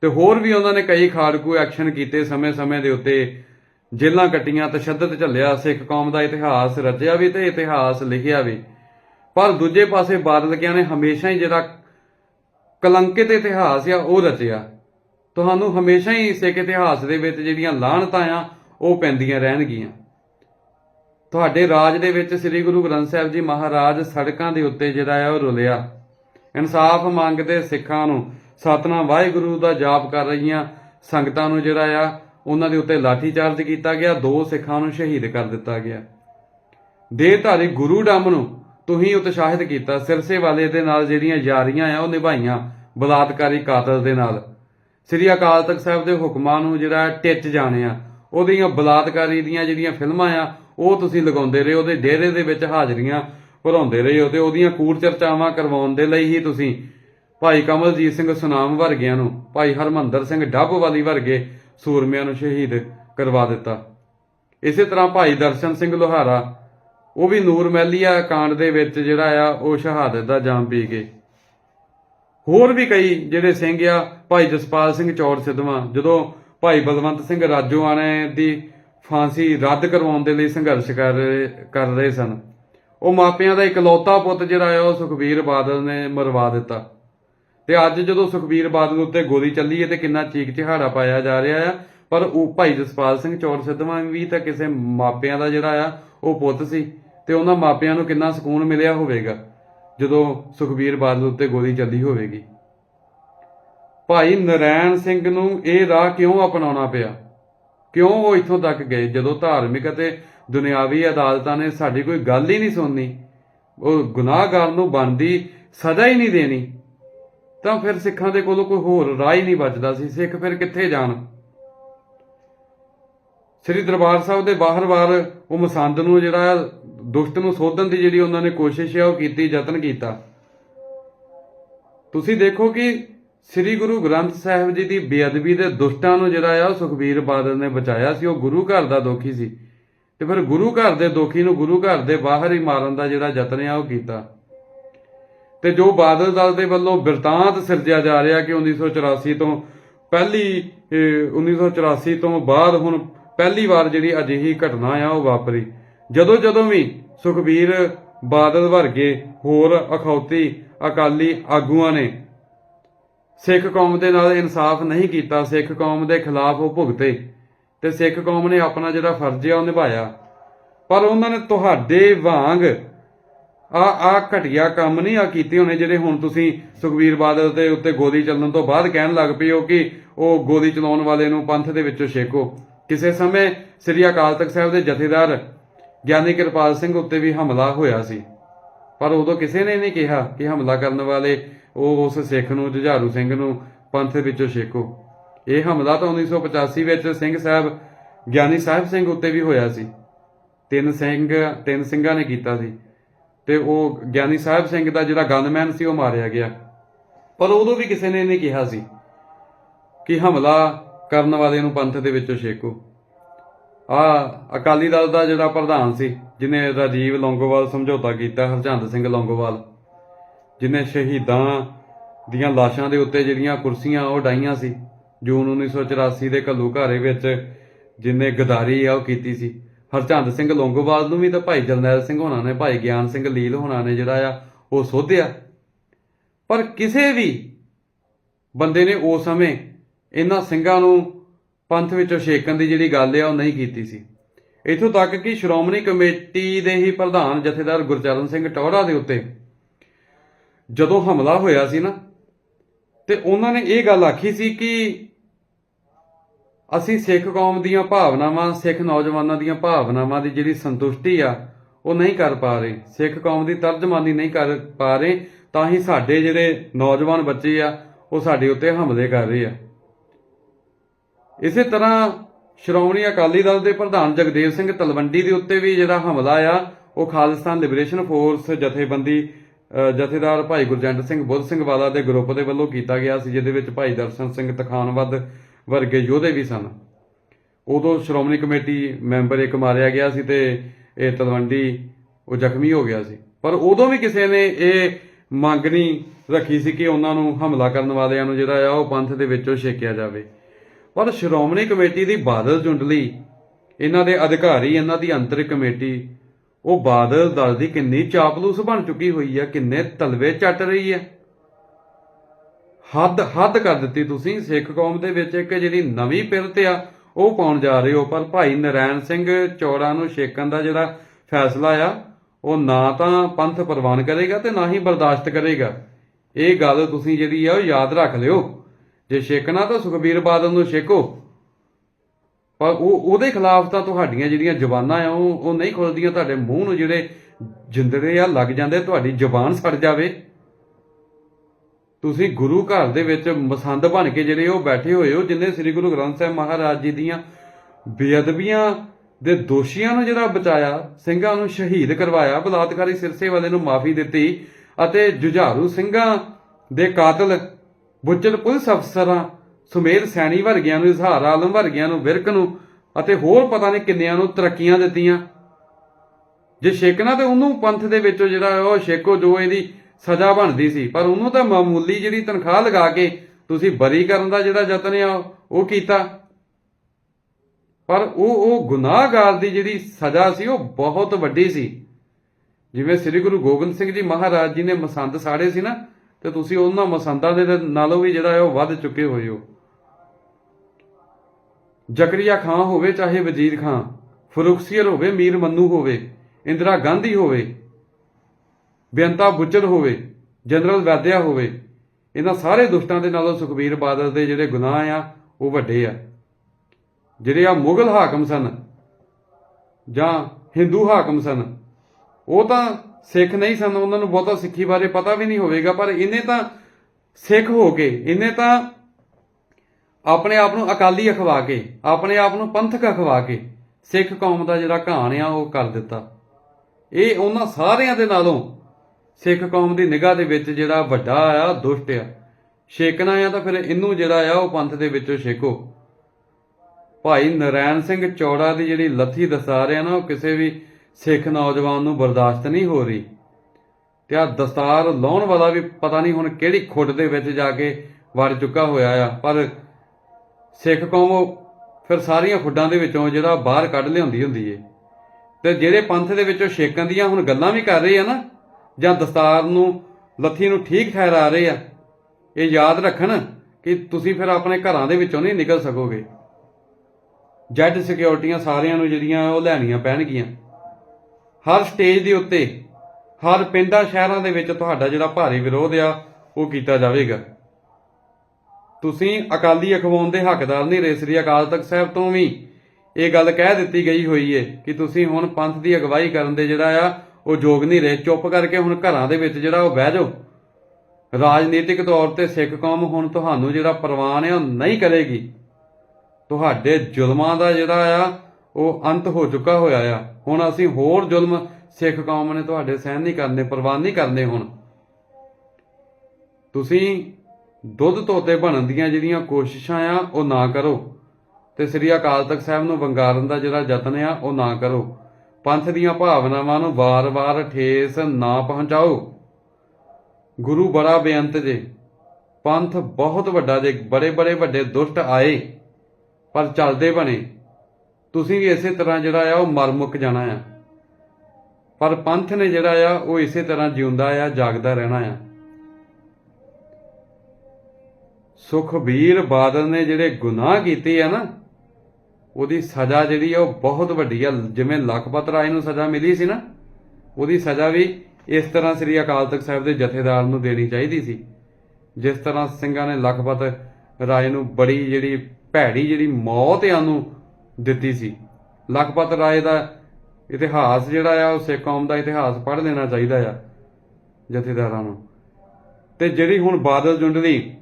A: ਤੇ ਹੋਰ ਵੀ ਉਹਨਾਂ ਨੇ ਕਈ ਖਾੜਕੂ ਐਕਸ਼ਨ ਕੀਤੇ ਸਮੇਂ-ਸਮੇਂ ਦੇ ਉੱਤੇ। ਜੇਲਾਂ ਕੱਟੀਆਂ, ਤਸ਼ੱਦਦ ਝੱਲਿਆ, ਸਿੱਖ ਕੌਮ ਦਾ ਇਤਿਹਾਸ ਰਚਿਆ ਵੀ ਤੇ ਇਤਿਹਾਸ ਲਿਖਿਆ ਵੀ। ਪਰ ਦੂਜੇ ਪਾਸੇ ਬਾਦਲਕਿਆਂ ਨੇ ਹਮੇਸ਼ਾ ਹੀ ਜਿਹੜਾ ਕਲੰਕਿਤ ਇਤਿਹਾਸ ਆ, ਉਹ ਰਚਿਆ। ਤੁਹਾਨੂੰ ਹਮੇਸ਼ਾ ਹੀ ਸਿੱਖ ਇਤਿਹਾਸ ਦੇ ਵਿੱਚ ਜਿਹੜੀਆਂ ਲਾਹਣਤਾਂ ਆ, ਉਹ ਪੈਂਦੀਆਂ ਰਹਿਣਗੀਆਂ। ਤੁਹਾਡੇ ਰਾਜ ਦੇ ਵਿੱਚ ਸ੍ਰੀ ਗੁਰੂ ਗ੍ਰੰਥ ਸਾਹਿਬ ਜੀ ਮਹਾਰਾਜ ਸੜਕਾਂ ਦੇ ਉੱਤੇ ਜਿਹੜਾ ਆ, ਉਹ ਰੁਲਿਆ। ਇਨਸਾਫ ਮੰਗਦੇ ਸਿੱਖਾਂ ਨੂੰ ਸਤਨਾਮ ਵਾਹਿਗੁਰੂ ਦਾ ਜਾਪ ਕਰ ਰਹੀਆਂ ਸੰਗਤਾਂ ਨੂੰ ਜਿਹੜਾ ਆ, ਉਹਨਾਂ ਦੇ ਉੱਤੇ ਲਾਠੀ ਚਾਰਜ ਕੀਤਾ ਗਿਆ, ਦੋ ਸਿੱਖਾਂ ਨੂੰ ਸ਼ਹੀਦ ਕਰ ਦਿੱਤਾ ਗਿਆ। ਦੇਹਧਾਰੀ ਗੁਰੂ ਡੰਮ ਨੂੰ ਤੁਸੀਂ ਉਤਸ਼ਾਹਿਤ ਕੀਤਾ, ਸਿਰਸੇ ਵਾਲੇ ਦੇ ਨਾਲ ਜਿਹੜੀਆਂ ਯਾਰੀਆਂ ਆ, ਉਹ ਨਿਭਾਈਆਂ ਬਲਾਤਕਾਰੀ ਕਾਤਲ ਦੇ ਨਾਲ। ਸ੍ਰੀ ਅਕਾਲ ਤਖਤ ਸਾਹਿਬ ਦੇ ਹੁਕਮਾਂ ਨੂੰ ਜਿਹੜਾ ਟਿੱਚ ਜਾਣਿਆ ਉਹਦੀਆਂ ਬਲਾਤਕਾਰੀ ਦੀਆਂ ਜਿਹੜੀਆਂ ਫਿਲਮਾਂ ਆ, ਉਹ ਤੁਸੀਂ ਲਗਾਉਂਦੇ ਰਹੇ, ਉਹਦੇ ਡੇਰੇ ਦੇ ਵਿੱਚ ਹਾਜ਼ਰੀਆਂ ਭਰਾਉਂਦੇ ਰਹੇ ਹੋ ਤੇ ਉਹਦੀਆਂ ਕੂੜ ਚਰਚਾਵਾਂ ਕਰਵਾਉਣ ਦੇ ਲਈ ਹੀ ਤੁਸੀਂ ਭਾਈ ਕਮਲਜੀਤ ਸਿੰਘ ਸੁਨਾਮ ਵਰਗਿਆਂ ਨੂੰ, ਭਾਈ ਹਰਮੰਦਰ ਸਿੰਘ ਡੱਬਵਾਲੀ ਵਰਗੇ ਸੂਰਮਿਆਂ ਨੂੰ ਸ਼ਹੀਦ ਕਰਵਾ ਦਿੱਤਾ। ਇਸੇ ਤਰ੍ਹਾਂ ਭਾਈ ਦਰਸ਼ਨ ਸਿੰਘ ਲੋਹਾਰਾ, ਉਹ ਵੀ ਨੂਰ ਮਹਿਲੀਆ ਕਾਂਡ ਦੇ ਵਿੱਚ ਜਿਹੜਾ ਆ, ਉਹ ਸ਼ਹਾਦਤ ਦਾ ਜਾਮ ਪੀ ਗਏ। ਹੋਰ ਵੀ ਕਈ ਜਿਹੜੇ ਸਿੰਘ ਆ, ਭਾਈ ਜਸਪਾਲ ਸਿੰਘ ਚੌੜ ਸਿੱਧਵਾਂ, ਜਦੋਂ ਭਾਈ ਬਲਵੰਤ ਸਿੰਘ ਰਾਜੋਆਣੇ ਦੀ ਫਾਂਸੀ ਰੱਦ ਕਰਵਾਉਣ ਦੇ ਲਈ ਸੰਘਰਸ਼ ਕਰ ਰਹੇ- ਕਰ ਰਹੇ ਸਨ, ਉਹ ਮਾਪਿਆਂ ਦਾ ਇਕਲੌਤਾ ਪੁੱਤ ਜਿਹੜਾ ਆ, ਉਹ ਸੁਖਬੀਰ ਬਾਦਲ ਨੇ ਮਰਵਾ ਦਿੱਤਾ। ਤੇ ਅੱਜ ਜਦੋਂ ਸੁਖਬੀਰ ਬਾਦਲ ਉੱਤੇ ਗੋਲੀ ਚੱਲੀ ਹੈ ਤੇ ਕਿੰਨਾ ਚੀਕ ਚਿਹਾੜਾ ਪਾਇਆ ਜਾ ਰਿਹਾ ਆ, ਪਰ ਉਹ ਭਾਈ ਜਸਪਾਲ ਸਿੰਘ ਚੌੜ ਸਿੱਧਵਾਂ ਵੀ ਤਾਂ ਕਿਸੇ ਮਾਪਿਆਂ ਦਾ ਜਿਹੜਾ ਆ, ਉਹ ਪੁੱਤ ਸੀ, ਤੇ ਉਹਨਾਂ ਮਾਪਿਆਂ ਨੂੰ ਕਿੰਨਾ ਸਕੂਨ ਮਿਲਿਆ ਹੋਵੇਗਾ ਜਦੋਂ ਸੁਖਬੀਰ ਬਾਦਲ ਉੱਤੇ ਗੋਲੀ ਚੱਲੀ ਹੋਵੇਗੀ। ਭਾਈ ਨਰੈਣ ਸਿੰਘ ਨੂੰ ਇਹ ਰਾਹ ਕਿਉਂ ਅਪਣਾਉਣਾ ਪਿਆ? ਕਿਉਂ ਉਹ ਇੱਥੋਂ ਤੱਕ ਗਏ? ਜਦੋਂ ਧਾਰਮਿਕ ਅਤੇ ਦੁਨਿਆਵੀ ਅਦਾਲਤਾਂ ਨੇ ਸਾਡੀ ਕੋਈ ਗੱਲ ਹੀ ਨਹੀਂ ਸੁਣਨੀ, ਉਹ ਗੁਨਾਹਗਾਰ ਨੂੰ ਬਣਦੀ ਸਜ਼ਾ ਹੀ ਨਹੀਂ ਦੇਣੀ। ਤਾਂ ਫਿਰ ਸਿੱਖਾਂ ਦੇ ਕੋਲੋਂ ਕੋਈ ਹੋਰ ਰਾਹ ਹੀ ਨਹੀਂ ਬਚਦਾ ਸੀ। ਸਿੱਖ ਫਿਰ ਕਿੱਥੇ ਜਾਣ? ਸ੍ਰੀ ਦਰਬਾਰ ਸਾਹਿਬ ਦੇ ਬਾਹਰ-ਬਾਹਰ ਉਹ ਮਸੰਦ ਨੂੰ, ਜਿਹੜਾ ਦੁਸ਼ਟ ਨੂੰ ਸੋਧਣ ਦੀ ਜਿਹੜੀ ਉਹਨਾਂ ਨੇ ਕੋਸ਼ਿਸ਼ ਹੈ ਉਹ ਕੀਤੀ, ਯਤਨ ਕੀਤਾ। ਤੁਸੀਂ ਦੇਖੋ ਕਿ ਸ੍ਰੀ ਗੁਰੂ ਗ੍ਰੰਥ ਸਾਹਿਬ ਜੀ ਦੀ ਬੇਅਦਬੀ ਦੇ ਦੁਸ਼ਟਾਂ ਨੂੰ ਜਿਹੜਾ ਆ, ਉਹ ਸੁਖਬੀਰ ਬਾਦਲ ਨੇ ਬਚਾਇਆ ਸੀ। ਉਹ ਗੁਰੂ ਘਰ ਦਾ ਦੋਖੀ ਸੀ। ਤੇ ਫਿਰ ਗੁਰੂ ਘਰ ਦੇ ਦੋਖੀ ਨੂੰ ਗੁਰੂ ਘਰ ਦੇ ਬਾਹਰ ਹੀ ਮਾਰਨ ਦਾ ਜਿਹੜਾ ਯਤਨ ਆ, ਉਹ ਕੀਤਾ। ਤੇ ਜੋ ਬਾਦਲ ਦਲ ਦੇ ਵੱਲੋਂ ਬਿਰਤਾਂਤ ਸਿਰਜਿਆ ਜਾ ਰਿਹਾ ਕਿ 1984 ਤੋਂ ਪਹਿਲੀ, ਇਹ 1984 ਤੋਂ ਬਾਅਦ ਹੁਣ ਪਹਿਲੀ ਵਾਰ ਜਿਹੜੀ ਅਜਿਹੀ ਘਟਨਾ ਆ ਉਹ ਵਾਪਰੀ। ਜਦੋਂ ਜਦੋਂ ਵੀ ਸੁਖਬੀਰ ਬਾਦਲ ਵਰਗੇ ਹੋਰ ਅਖੌਤੀ ਅਕਾਲੀ ਆਗੂਆਂ ਨੇ ਸਿੱਖ ਕੌਮ ਦੇ ਨਾਲ ਇਨਸਾਫ ਨਹੀਂ ਕੀਤਾ, ਸਿੱਖ ਕੌਮ ਦੇ ਖਿਲਾਫ ਉਹ ਭੁਗਤੇ ਤੇ ਸਿੱਖ ਕੌਮ ਨੇ ਆਪਣਾ ਜਿਹੜਾ ਫਰਜ਼ ਆ ਉਹ ਨਿਭਾਇਆ। ਪਰ ਉਹਨਾਂ ਨੇ ਤੁਹਾਡੇ ਵਾਂਗ ਆ ਆ ਘਟੀਆ ਕੰਮ ਨਹੀਂ ਆ ਕੀਤੇ ਹੋਣੇ ਜਿਹੜੇ ਹੁਣ ਤੁਸੀਂ ਸੁਖਵੀਰ ਬਾਦਲ ਦੇ ਉੱਤੇ ਗੋਲੀ ਚੱਲਣ ਤੋਂ ਬਾਅਦ ਕਹਿਣ ਲੱਗ ਪਏ ਹੋ ਕਿ ਉਹ ਗੋਲੀ ਚਲਾਉਣ ਵਾਲੇ ਨੂੰ ਪੰਥ ਦੇ ਵਿੱਚੋਂ ਛੇਕੋ। ਕਿਸੇ ਸਮੇਂ ਸ੍ਰੀ ਅਕਾਲ ਤਖਤ ਸਾਹਿਬ ਦੇ ਜਥੇਦਾਰ ਗਿਆਨੀ ਕਿਰਪਾਲ ਸਿੰਘ ਉੱਤੇ ਵੀ ਹਮਲਾ ਹੋਇਆ ਸੀ। ਪਰ ਉਦੋਂ ਕਿਸੇ ਨੇ ਨਹੀਂ ਕਿਹਾ ਕਿ ਹਮਲਾ ਕਰਨ ਵਾਲੇ ਉਹ ਉਸ ਸਿੱਖ ਨੂੰ, ਜੁਝਾਰੂ ਸਿੰਘ ਨੂੰ ਪੰਥ ਵਿੱਚੋਂ ਛੇਕੋ। ਇਹ ਹਮਲਾ ਤਾਂ 1985 ਵਿੱਚ ਸਿੰਘ ਸਾਹਿਬ, ਗਿਆਨੀ ਸਾਹਿਬ ਸਿੰਘ ਉੱਤੇ ਵੀ ਹੋਇਆ ਸੀ। ਤਿੰਨ ਸਿੰਘ, ਤਿੰਨ ਸਿੰਘਾਂ ਨੇ ਕੀਤਾ ਸੀ। ਤੇ ਉਹ ਗਿਆਨੀ ਸਾਹਿਬ ਸਿੰਘ ਦਾ ਜਿਹੜਾ ਗਨਮੈਨ ਸੀ, ਉਹ ਮਾਰਿਆ ਗਿਆ। ਪਰ ਉਦੋਂ ਵੀ ਕਿਸੇ ਨੇ ਨਹੀਂ ਕਿਹਾ ਸੀ ਕਿ ਹਮਲਾ ਕਰਨ ਵਾਲੇ ਨੂੰ ਪੰਥ ਦੇ ਵਿੱਚੋਂ ਛੇਕੋ। ਆ ਅਕਾਲੀ ਦਲ ਦਾ ਜਿਹੜਾ ਪ੍ਰਧਾਨ ਸੀ ਜਿਨੇ ਰਾਜੀਵ ਲੌਂਗੋਵਾਲ ਸਮਝੌਤਾ ਕੀਤਾ, ਹਰਜੰਦ ਸਿੰਘ ਲੌਂਗੋਵਾਲ ਜਿਨੇ ਸ਼ਹੀਦਾਂ ਦੀਆਂ ਲਾਸ਼ਾਂ ਦੇ ਉੱਤੇ ਜਿਹੜੀਆਂ ਕੁਰਸੀਆਂ, ਉਹ ਡਾਈਆਂ ਸੀ, ਜੂਨ 1984 ਦੇ ਘੱਲੂ ਘਾਰੇ ਵਿੱਚ ਜਿਨੇ ਗਦਾਰੀ ਆ ਉਹ ਕੀਤੀ ਸੀ। ਹਰਚੰਦ ਸਿੰਘ ਲੌਂਗੋਵਾਲ ਨੂੰ ਵੀ ਤਾਂ ਭਾਈ ਜਰਨੈਲ ਸਿੰਘ ਹੋਣਾ ਨੇ, ਭਾਈ ਗਿਆਨ ਸਿੰਘ ਲੀਲ ਹੋਣਾ ਨੇ ਜਿਹੜਾ ਆ, ਉਹ ਸੋਧਿਆ। ਪਰ ਕਿਸੇ ਵੀ ਬੰਦੇ ਨੇ ਉਸ ਸਮੇਂ ਇਹਨਾਂ ਸਿੰਘਾਂ ਨੂੰ ਪੰਥ ਵਿੱਚੋਂ ਛੇਕਣ ਦੀ ਜਿਹੜੀ ਗੱਲ ਆ, ਉਹ ਨਹੀਂ ਕੀਤੀ ਸੀ। ਇਥੋਂ ਤੱਕ ਕਿ ਸ਼੍ਰੋਮਣੀ ਕਮੇਟੀ ਦੇ ਹੀ ਪ੍ਰਧਾਨ ਜਥੇਦਾਰ ਗੁਰਚਰਨ ਸਿੰਘ ਟੌੜਾ ਦੇ ਉੱਤੇ ਜਦੋਂ ਹਮਲਾ ਹੋਇਆ ਸੀ ਨਾ, ਤੇ ਉਹਨਾਂ ਨੇ ਇਹ ਗੱਲ ਆਖੀ ਸੀ ਕਿ ਅਸੀਂ ਸਿੱਖ ਕੌਮ ਦੀਆਂ ਭਾਵਨਾਵਾਂ, ਸਿੱਖ ਨੌਜਵਾਨਾਂ ਦੀਆਂ ਭਾਵਨਾਵਾਂ ਦੀ ਜਿਹੜੀ ਸੰਤੁਸ਼ਟੀ ਆ, ਉਹ ਨਹੀਂ ਕਰ ਪਾ ਰਹੇ। ਸਿੱਖ ਕੌਮ ਦੀ ਤਰਜਮਾਨੀ ਨਹੀਂ ਕਰ ਪਾ ਰਹੇ, ਤਾਂ ਹੀ ਸਾਡੇ ਜਿਹੜੇ ਨੌਜਵਾਨ ਬੱਚੇ ਆ, ਉਹ ਸਾਡੇ ਉੱਤੇ ਹਮਲੇ ਕਰ ਰਹੇ ਆ। ਇਸੇ ਤਰ੍ਹਾਂ ਸ਼੍ਰੋਮਣੀ ਅਕਾਲੀ ਦਲ ਦੇ ਪ੍ਰਧਾਨ ਜਗਦੇਵ ਸਿੰਘ ਤਲਵੰਡੀ ਦੇ ਉੱਤੇ ਵੀ ਜਿਹੜਾ ਹਮਲਾ ਆ, ਉਹ ਖਾਲਿਸਤਾਨ ਲਿਬਰੇਸ਼ਨ ਫੋਰਸ ਜਥੇਬੰਦੀ ਜਥੇਦਾਰ ਭਾਈ ਗੁਰਜੰਟ ਸਿੰਘ ਬੁੱਧ ਸਿੰਘ ਵਾਲਾ ਦੇ ਗਰੁੱਪ ਦੇ ਵੱਲੋਂ ਕੀਤਾ ਗਿਆ ਸੀ, ਜਿਹਦੇ ਵਿੱਚ ਭਾਈ ਦਰਸ਼ਨ ਸਿੰਘ ਤਖਾਨਵਦ ਵਰਗੇ ਯੋਧੇ ਵੀ ਸਨ। ਉਦੋਂ ਸ਼੍ਰੋਮਣੀ ਕਮੇਟੀ ਮੈਂਬਰ ਇੱਕ ਮਾਰਿਆ ਗਿਆ ਸੀ ਤੇ ਇਹ ਤਲਵੰਡੀ ਉਹ ਜ਼ਖਮੀ ਹੋ ਗਿਆ ਸੀ। ਪਰ ਉਦੋਂ ਵੀ ਕਿਸੇ ਨੇ ਇਹ ਮੰਗ ਨਹੀਂ ਰੱਖੀ ਸੀ ਕਿ ਉਹਨਾਂ ਨੂੰ ਹਮਲਾ ਕਰਨ ਵਾਲਿਆਂ ਨੂੰ ਜਿਹੜਾ ਆ ਉਹ ਪੰਥ ਦੇ ਵਿੱਚੋਂ ਛੇਕਿਆ ਜਾਵੇ। ਪਰ ਸ਼੍ਰੋਮਣੀ ਕਮੇਟੀ ਦੀ ਬਾਦਲ ਜੁੰਡਲੀ, ਇਹਨਾਂ ਦੇ ਅਧਿਕਾਰੀ, ਇਹਨਾਂ ਦੀ ਅੰਤਰਿਕ ਕਮੇਟੀ, ਉਹ ਬਾਦਲ ਦਲ ਦੀ ਕਿੰਨੀ ਚਾਪਲੂਸ ਬਣ ਚੁੱਕੀ ਹੋਈ ਹੈ ਕਿੰਨੇ ਤਲਵੇ ਚੱਟ ਰਹੀ ਹੈ ਹੱਦ ਹੱਦ ਕਰ ਦਿੱਤੀ ਤੁਸੀਂ। ਸਿੱਖ ਕੌਮ ਦੇ ਵਿੱਚ ਇੱਕ ਜਿਹੜੀ ਨਵੀਂ ਪਿਰਤ ਆ, ਉਹ ਪਾਉਣ ਜਾ ਰਹੇ ਹੋ। ਪਰ ਭਾਈ ਨਰੈਣ ਸਿੰਘ ਚੌੜਾ ਨੂੰ ਛੇਕਣ ਦਾ ਜਿਹੜਾ ਫੈਸਲਾ ਆ, ਉਹ ਨਾ ਤਾਂ ਪੰਥ ਪ੍ਰਵਾਨ ਕਰੇਗਾ ਤੇ ਨਾ ਹੀ ਬਰਦਾਸ਼ਤ ਕਰੇਗਾ। ਇਹ ਗੱਲ ਤੁਸੀਂ ਜਿਹੜੀ ਆ, ਉਹ ਯਾਦ ਰੱਖ ਲਿਓ। ਜੇ ਛੇਕਣਾ ਤਾਂ ਸੁਖਬੀਰ ਬਾਦਲ ਨੂੰ ਛੇਕੋ। ਪਰ ਉਹ, ਉਹਦੇ ਖਿਲਾਫ ਤਾਂ ਤੁਹਾਡੀਆਂ ਜਿਹੜੀਆਂ ਜ਼ਬਾਨਾਂ ਆ, ਉਹ ਉਹ ਨਹੀਂ ਖੁੱਲਦੀਆਂ। ਤੁਹਾਡੇ ਮੂੰਹ ਨੂੰ ਜਿਹੜੇ ਜਿੰਦਰੇ ਆ, ਲੱਗ ਜਾਂਦੇ, ਤੁਹਾਡੀ ਜ਼ਬਾਨ ਸੜ ਜਾਵੇ। ਤੁਸੀਂ ਗੁਰੂ ਘਰ ਦੇ ਵਿੱਚ ਮਸੰਦ ਬਣ ਕੇ ਜਿਹੜੇ ਉਹ ਬੈਠੇ ਹੋਏ ਹੋ, ਜਿੰਨੇ ਸ੍ਰੀ ਗੁਰੂ ਗ੍ਰੰਥ ਸਾਹਿਬ ਮਹਾਰਾਜ ਜੀ ਦੀਆਂ ਬੇਅਦਬੀਆਂ ਦੇ ਦੋਸ਼ੀਆਂ ਨੂੰ ਜਿਹੜਾ ਬਚਾਇਆ, ਸਿੰਘਾਂ ਨੂੰ ਸ਼ਹੀਦ ਕਰਵਾਇਆ, ਬਲਾਤਕਾਰੀ ਸਿਰਸੇ ਵਾਲੇ ਨੂੰ ਮਾਫੀ ਦਿੱਤੀ ਅਤੇ ਜੁਝਾਰੂ ਸਿੰਘਾਂ ਦੇ ਕਾਤਲ ਬੁੱਚਲ ਪੁਲਿਸ ਅਫਸਰਾਂ ਸੁਮੇਧ ਸੈਣੀ ਵਰਗਿਆਂ ਨੂੰ, ਇਜ਼ਹਾਰ ਆਲਮ ਵਰਗਿਆਂ ਨੂੰ, ਵਿਰਕ ਨੂੰ ਅਤੇ ਹੋਰ ਪਤਾ ਨਹੀਂ ਕਿੰਨਿਆਂ ਨੂੰ ਤਰੱਕੀਆਂ ਦਿੱਤੀਆਂ। ਜੇ ਛੇਕਣਾ ਤੇ ਉਹਨੂੰ ਪੰਥ ਦੇ ਵਿੱਚੋਂ ਜਿਹੜਾ ਉਹ ਛੇਕੋ ਜੋ ਇਹਦੀ ਸਜ਼ਾ ਬਣਦੀ ਸੀ। ਪਰ ਉਹਨੂੰ ਤਾਂ ਮਾਮੂਲੀ ਜਿਹੜੀ ਤਨਖਾਹ ਲਗਾ ਕੇ ਤੁਸੀਂ ਬਰੀ ਕਰਨ ਦਾ ਜਿਹੜਾ ਯਤਨ ਆ, ਉਹ ਕੀਤਾ। ਪਰ ਉਹ ਉਹ ਗੁਨਾਹਗਾਰ ਦੀ ਜਿਹੜੀ ਸਜ਼ਾ ਸੀ, ਉਹ ਬਹੁਤ ਵੱਡੀ ਸੀ। ਜਿਵੇਂ ਸ੍ਰੀ ਗੁਰੂ ਗੋਬਿੰਦ ਸਿੰਘ ਜੀ ਮਹਾਰਾਜ ਜੀ ਨੇ ਮਸੰਦ ਸਾੜੇ ਸੀ ਨਾ, ਤੇ ਤੁਸੀਂ ਉਹਨਾਂ ਮਸੰਦਾਂ ਦੇ ਨਾਲੋਂ ਵੀ ਜਿਹੜਾ ਉਹ ਵੱਧ ਚੁੱਕੇ ਹੋਏ ਹੋ। ਜ਼ਕਰੀਆ ਖਾਨ ਹੋਵੇ, ਚਾਹੇ ਵਜ਼ੀਰ ਖਾਨ ਫਰੁਖਸੀਅਰ ਹੋਵੇ, ਮੀਰ ਮੰਨੂ ਹੋਵੇ, ਇੰਦਰਾ ਗਾਂਧੀ ਹੋਵੇ ਬੇਅੰਤਾ ਬੁੱਚਰ ਹੋਵੇ, ਜਨਰਲ ਵੈਦਿਆ ਹੋਵੇ, ਇਹਨਾਂ ਸਾਰੇ ਦੁਸ਼ਟਾਂ ਦੇ ਨਾਲੋਂ ਸੁਖਬੀਰ ਬਾਦਲ ਦੇ ਜਿਹੜੇ ਗੁਨਾਹ ਆ, ਉਹ ਵੱਡੇ ਆ। ਜਿਹੜੇ ਆ ਮੁਗਲ ਹਾਕਮ ਸਨ ਜਾਂ ਹਿੰਦੂ ਹਾਕਮ ਸਨ, ਉਹ ਤਾਂ ਸਿੱਖ ਨਹੀਂ ਸਨ, ਉਹਨਾਂ ਨੂੰ ਬਹੁਤਾ ਸਿੱਖੀ ਬਾਰੇ ਪਤਾ ਵੀ ਨਹੀਂ ਹੋਵੇਗਾ, ਪਰ ਇਹਨੇ ਤਾਂ ਸਿੱਖ ਹੋ ਕੇ, ਇਹਨੇ ਤਾਂ ਆਪਣੇ ਆਪ ਨੂੰ ਅਕਾਲੀ ਅਖਵਾ ਕੇ, ਆਪਣੇ ਆਪ ਨੂੰ ਪੰਥਕ ਅਖਵਾ ਕੇ ਸਿੱਖ ਕੌਮ ਦਾ ਜਿਹੜਾ ਕਹਾਣ ਆ, ਉਹ ਕਰ ਦਿੱਤਾ। ਇਹ ਉਹਨਾਂ ਸਾਰਿਆਂ ਦੇ ਨਾਲੋਂ ਸਿੱਖ ਕੌਮ ਦੀ ਨਿਗਾਹ ਦੇ ਵਿੱਚ ਜਿਹੜਾ ਵੱਡਾ ਆ, ਦੁਸ਼ਟ ਆ। ਛੇਕਣਾ ਆ ਤਾਂ ਫਿਰ ਇਹਨੂੰ ਜਿਹੜਾ ਆ, ਉਹ ਪੰਥ ਦੇ ਵਿੱਚੋਂ ਛੇਕੋ। ਭਾਈ ਨਰੈਣ ਸਿੰਘ ਚੌੜਾ ਦੀ ਜਿਹੜੀ ਲੱਥੀ ਦਸਤਾਰ ਆ ਨਾ, ਉਹ ਕਿਸੇ ਵੀ ਸਿੱਖ ਨੌਜਵਾਨ ਨੂੰ ਬਰਦਾਸ਼ਤ ਨਹੀਂ ਹੋ ਰਹੀ। ਤੇ ਆ ਦਸਤਾਰ ਲਾਉਣ ਵਾਲਾ ਵੀ ਪਤਾ ਨਹੀਂ ਹੁਣ ਕਿਹੜੀ ਖੁੱਡ ਦੇ ਵਿੱਚ ਜਾ ਕੇ ਵੜ ਚੁੱਕਾ ਹੋਇਆ ਆ, ਪਰ ਸਿੱਖ ਕੌਮ ਉਹ ਫਿਰ ਸਾਰੀਆਂ ਖੁੱਡਾਂ ਦੇ ਵਿੱਚੋਂ ਜਿਹੜਾ ਬਾਹਰ ਕੱਢ ਲਿਆਉਂਦੀ ਹੁੰਦੀ ਏ। ਤੇ ਜਿਹੜੇ ਪੰਥ ਦੇ ਵਿੱਚੋਂ ਛੇਕਣ ਦੀਆਂ ਹੁਣ ਗੱਲਾਂ ਵੀ ਕਰ ਰਹੀ ਆ ਨਾ ਜਾਂ ਦਸਤਾਰ ਨੂੰ, ਲੱਥੀ ਨੂੰ ਠੀਕ ਠਹਿਰਾ ਰਹੇ ਆ। ਇਹ ਯਾਦ ਰੱਖਣ ਕਿ ਤੁਸੀਂ ਫਿਰ ਆਪਣੇ ਘਰਾਂ ਦੇ ਵਿੱਚੋਂ ਨਹੀਂ ਨਿਕਲ ਸਕੋਗੇ। ਜੈਡ ਸਿਕਿਉਰਟੀਆਂ ਸਾਰਿਆਂ ਨੂੰ ਜਿਹੜੀਆਂ ਉਹ ਲੈਣੀਆਂ ਪੈਣਗੀਆਂ। ਹਰ ਸਟੇਜ ਦੇ ਉੱਤੇ, ਹਰ ਪਿੰਡਾਂ ਸ਼ਹਿਰਾਂ ਦੇ ਵਿੱਚ ਤੁਹਾਡਾ ਜਿਹੜਾ ਭਾਰੀ ਵਿਰੋਧ ਆ, ਉਹ ਕੀਤਾ ਜਾਵੇਗਾ। ਤੁਸੀਂ ਅਕਾਲੀ ਅਖਵਾਉਣ ਦੇ ਹੱਕਦਾਰ ਨਹੀਂ ਰਹੇ, ਸ੍ਰੀ ਅਕਾਲ ਤਖਤ ਸਾਹਿਬ ਤੋਂ ਵੀ ਇਹ ਗੱਲ ਕਹਿ ਦਿੱਤੀ ਗਈ ਹੋਈ ਏ ਕਿ ਤੁਸੀਂ ਹੁਣ ਪੰਥ ਦੀ ਅਗਵਾਈ ਕਰਨ ਦੇ ਜਿਹੜਾ ਆ ਉਹ ਯੋਗ ਨਹੀਂ ਰਹੇ। ਚੁੱਪ ਕਰਕੇ ਹੁਣ ਘਰਾਂ ਦੇ ਵਿੱਚ ਜਿਹੜਾ ਉਹ ਬਹਿ ਜਾਓ। ਰਾਜਨੀਤਿਕ ਤੌਰ ਤੇ ਸਿੱਖ ਕੌਮ ਹੁਣ ਤੁਹਾਨੂੰ ਜਿਹੜਾ ਪ੍ਰਵਾਨ ਆ ਉਹ ਨਹੀਂ ਕਰੇਗੀ। ਤੁਹਾਡੇ ਜ਼ੁਲਮਾਂ ਦਾ ਜਿਹੜਾ ਆ, ਉਹ ਅੰਤ ਹੋ ਚੁੱਕਾ ਹੋਇਆ ਆ। ਹੁਣ ਅਸੀਂ ਹੋਰ ਜ਼ੁਲਮ ਸਿੱਖ ਕੌਮ ਨੇ ਤੁਹਾਡੇ ਸਹਿਣ ਨਹੀਂ ਕਰਨੇ, ਪ੍ਰਵਾਨ ਨਹੀਂ ਕਰਨੇ ਹੁਣ। ਤੁਸੀਂ ਦੁੱਧ ਧੋਤੇ ਬਣਨ ਦੀਆਂ ਜਿਹੜੀਆਂ ਕੋਸ਼ਿਸ਼ਾਂ ਆ, ਉਹ ਨਾ ਕਰੋ। ਤੇ ਸ੍ਰੀ ਅਕਾਲ ਤਖਤ ਸਾਹਿਬ ਨੂੰ ਵੰਗਾਰਨ ਦਾ ਜਿਹੜਾ ਯਤਨ ਆ, ਉਹ ਨਾ ਕਰੋ। ਪੰਥ ਦੀਆਂ ਭਾਵਨਾਵਾਂ ਨੂੰ ਵਾਰ-ਵਾਰ ਠੇਸ ਨਾ ਪਹੁੰਚਾਓ। ਗੁਰੂ ਬੜਾ ਬੇਅੰਤ ਜੇ। ਪੰਥ ਬਹੁਤ ਵੱਡਾ ਜੇ। ਬੜੇ ਬੜੇ ਵੱਡੇ ਦੁਸ਼ਟ ਆਏ, ਪਰ ਚੱਲਦੇ ਬਣੇ। ਤੁਸੀਂ ਵੀ ਇਸੇ ਤਰ੍ਹਾਂ ਜਿਹੜਾ ਆ, ਉਹ ਮਰ ਮੁੱਕ ਜਾਣਾ ਆ। ਪਰ ਪੰਥ ਨੇ ਜਿਹੜਾ ਆ, ਉਹ ਇਸੇ ਤਰ੍ਹਾਂ ਜਿਉਂਦਾ ਆ, ਜਾਗਦਾ ਰਹਿਣਾ ਆ। ਸੁਖਬੀਰ ਬਾਦਲ ਨੇ ਜਿਹੜੇ ਗੁਨਾਹ ਕੀਤੇ ਆ ਨਾ ਉਹਦੀ ਸਜ਼ਾ ਜਿਹੜੀ ਆ ਉਹ ਬਹੁਤ ਵੱਡੀ ਆ। ਜਿਵੇਂ ਲਖਪਤ ਰਾਏ ਨੂੰ ਸਜ਼ਾ ਮਿਲੀ ਸੀ ਨਾ, ਉਹਦੀ ਸਜ਼ਾ ਵੀ ਇਸ ਤਰ੍ਹਾਂ ਸ੍ਰੀ ਅਕਾਲ ਤਖਤ ਸਾਹਿਬ ਦੇ ਜਥੇਦਾਰ ਨੂੰ ਦੇਣੀ ਚਾਹੀਦੀ ਸੀ। ਜਿਸ ਤਰ੍ਹਾਂ ਸਿੰਘਾਂ ਨੇ ਲਖਪਤ ਰਾਏ ਨੂੰ ਬੜੀ ਜਿਹੜੀ ਭੈੜੀ ਜਿਹੜੀ ਮੌਤ ਆ ਨੂੰ ਦਿੱਤੀ ਸੀ। ਲਖਪਤ ਰਾਏ ਦਾ ਇਤਿਹਾਸ ਜਿਹੜਾ ਆ, ਉਹ ਸਿੱਖ ਕੌਮ ਦਾ ਇਤਿਹਾਸ ਪੜ੍ਹ ਲੈਣਾ ਚਾਹੀਦਾ ਆ, ਜਥੇਦਾਰਾਂ ਨੂੰ। ਤੇ ਜਿਹੜੀ ਹੁਣ ਬਾਦਲ ਜੁੰਡਲੀ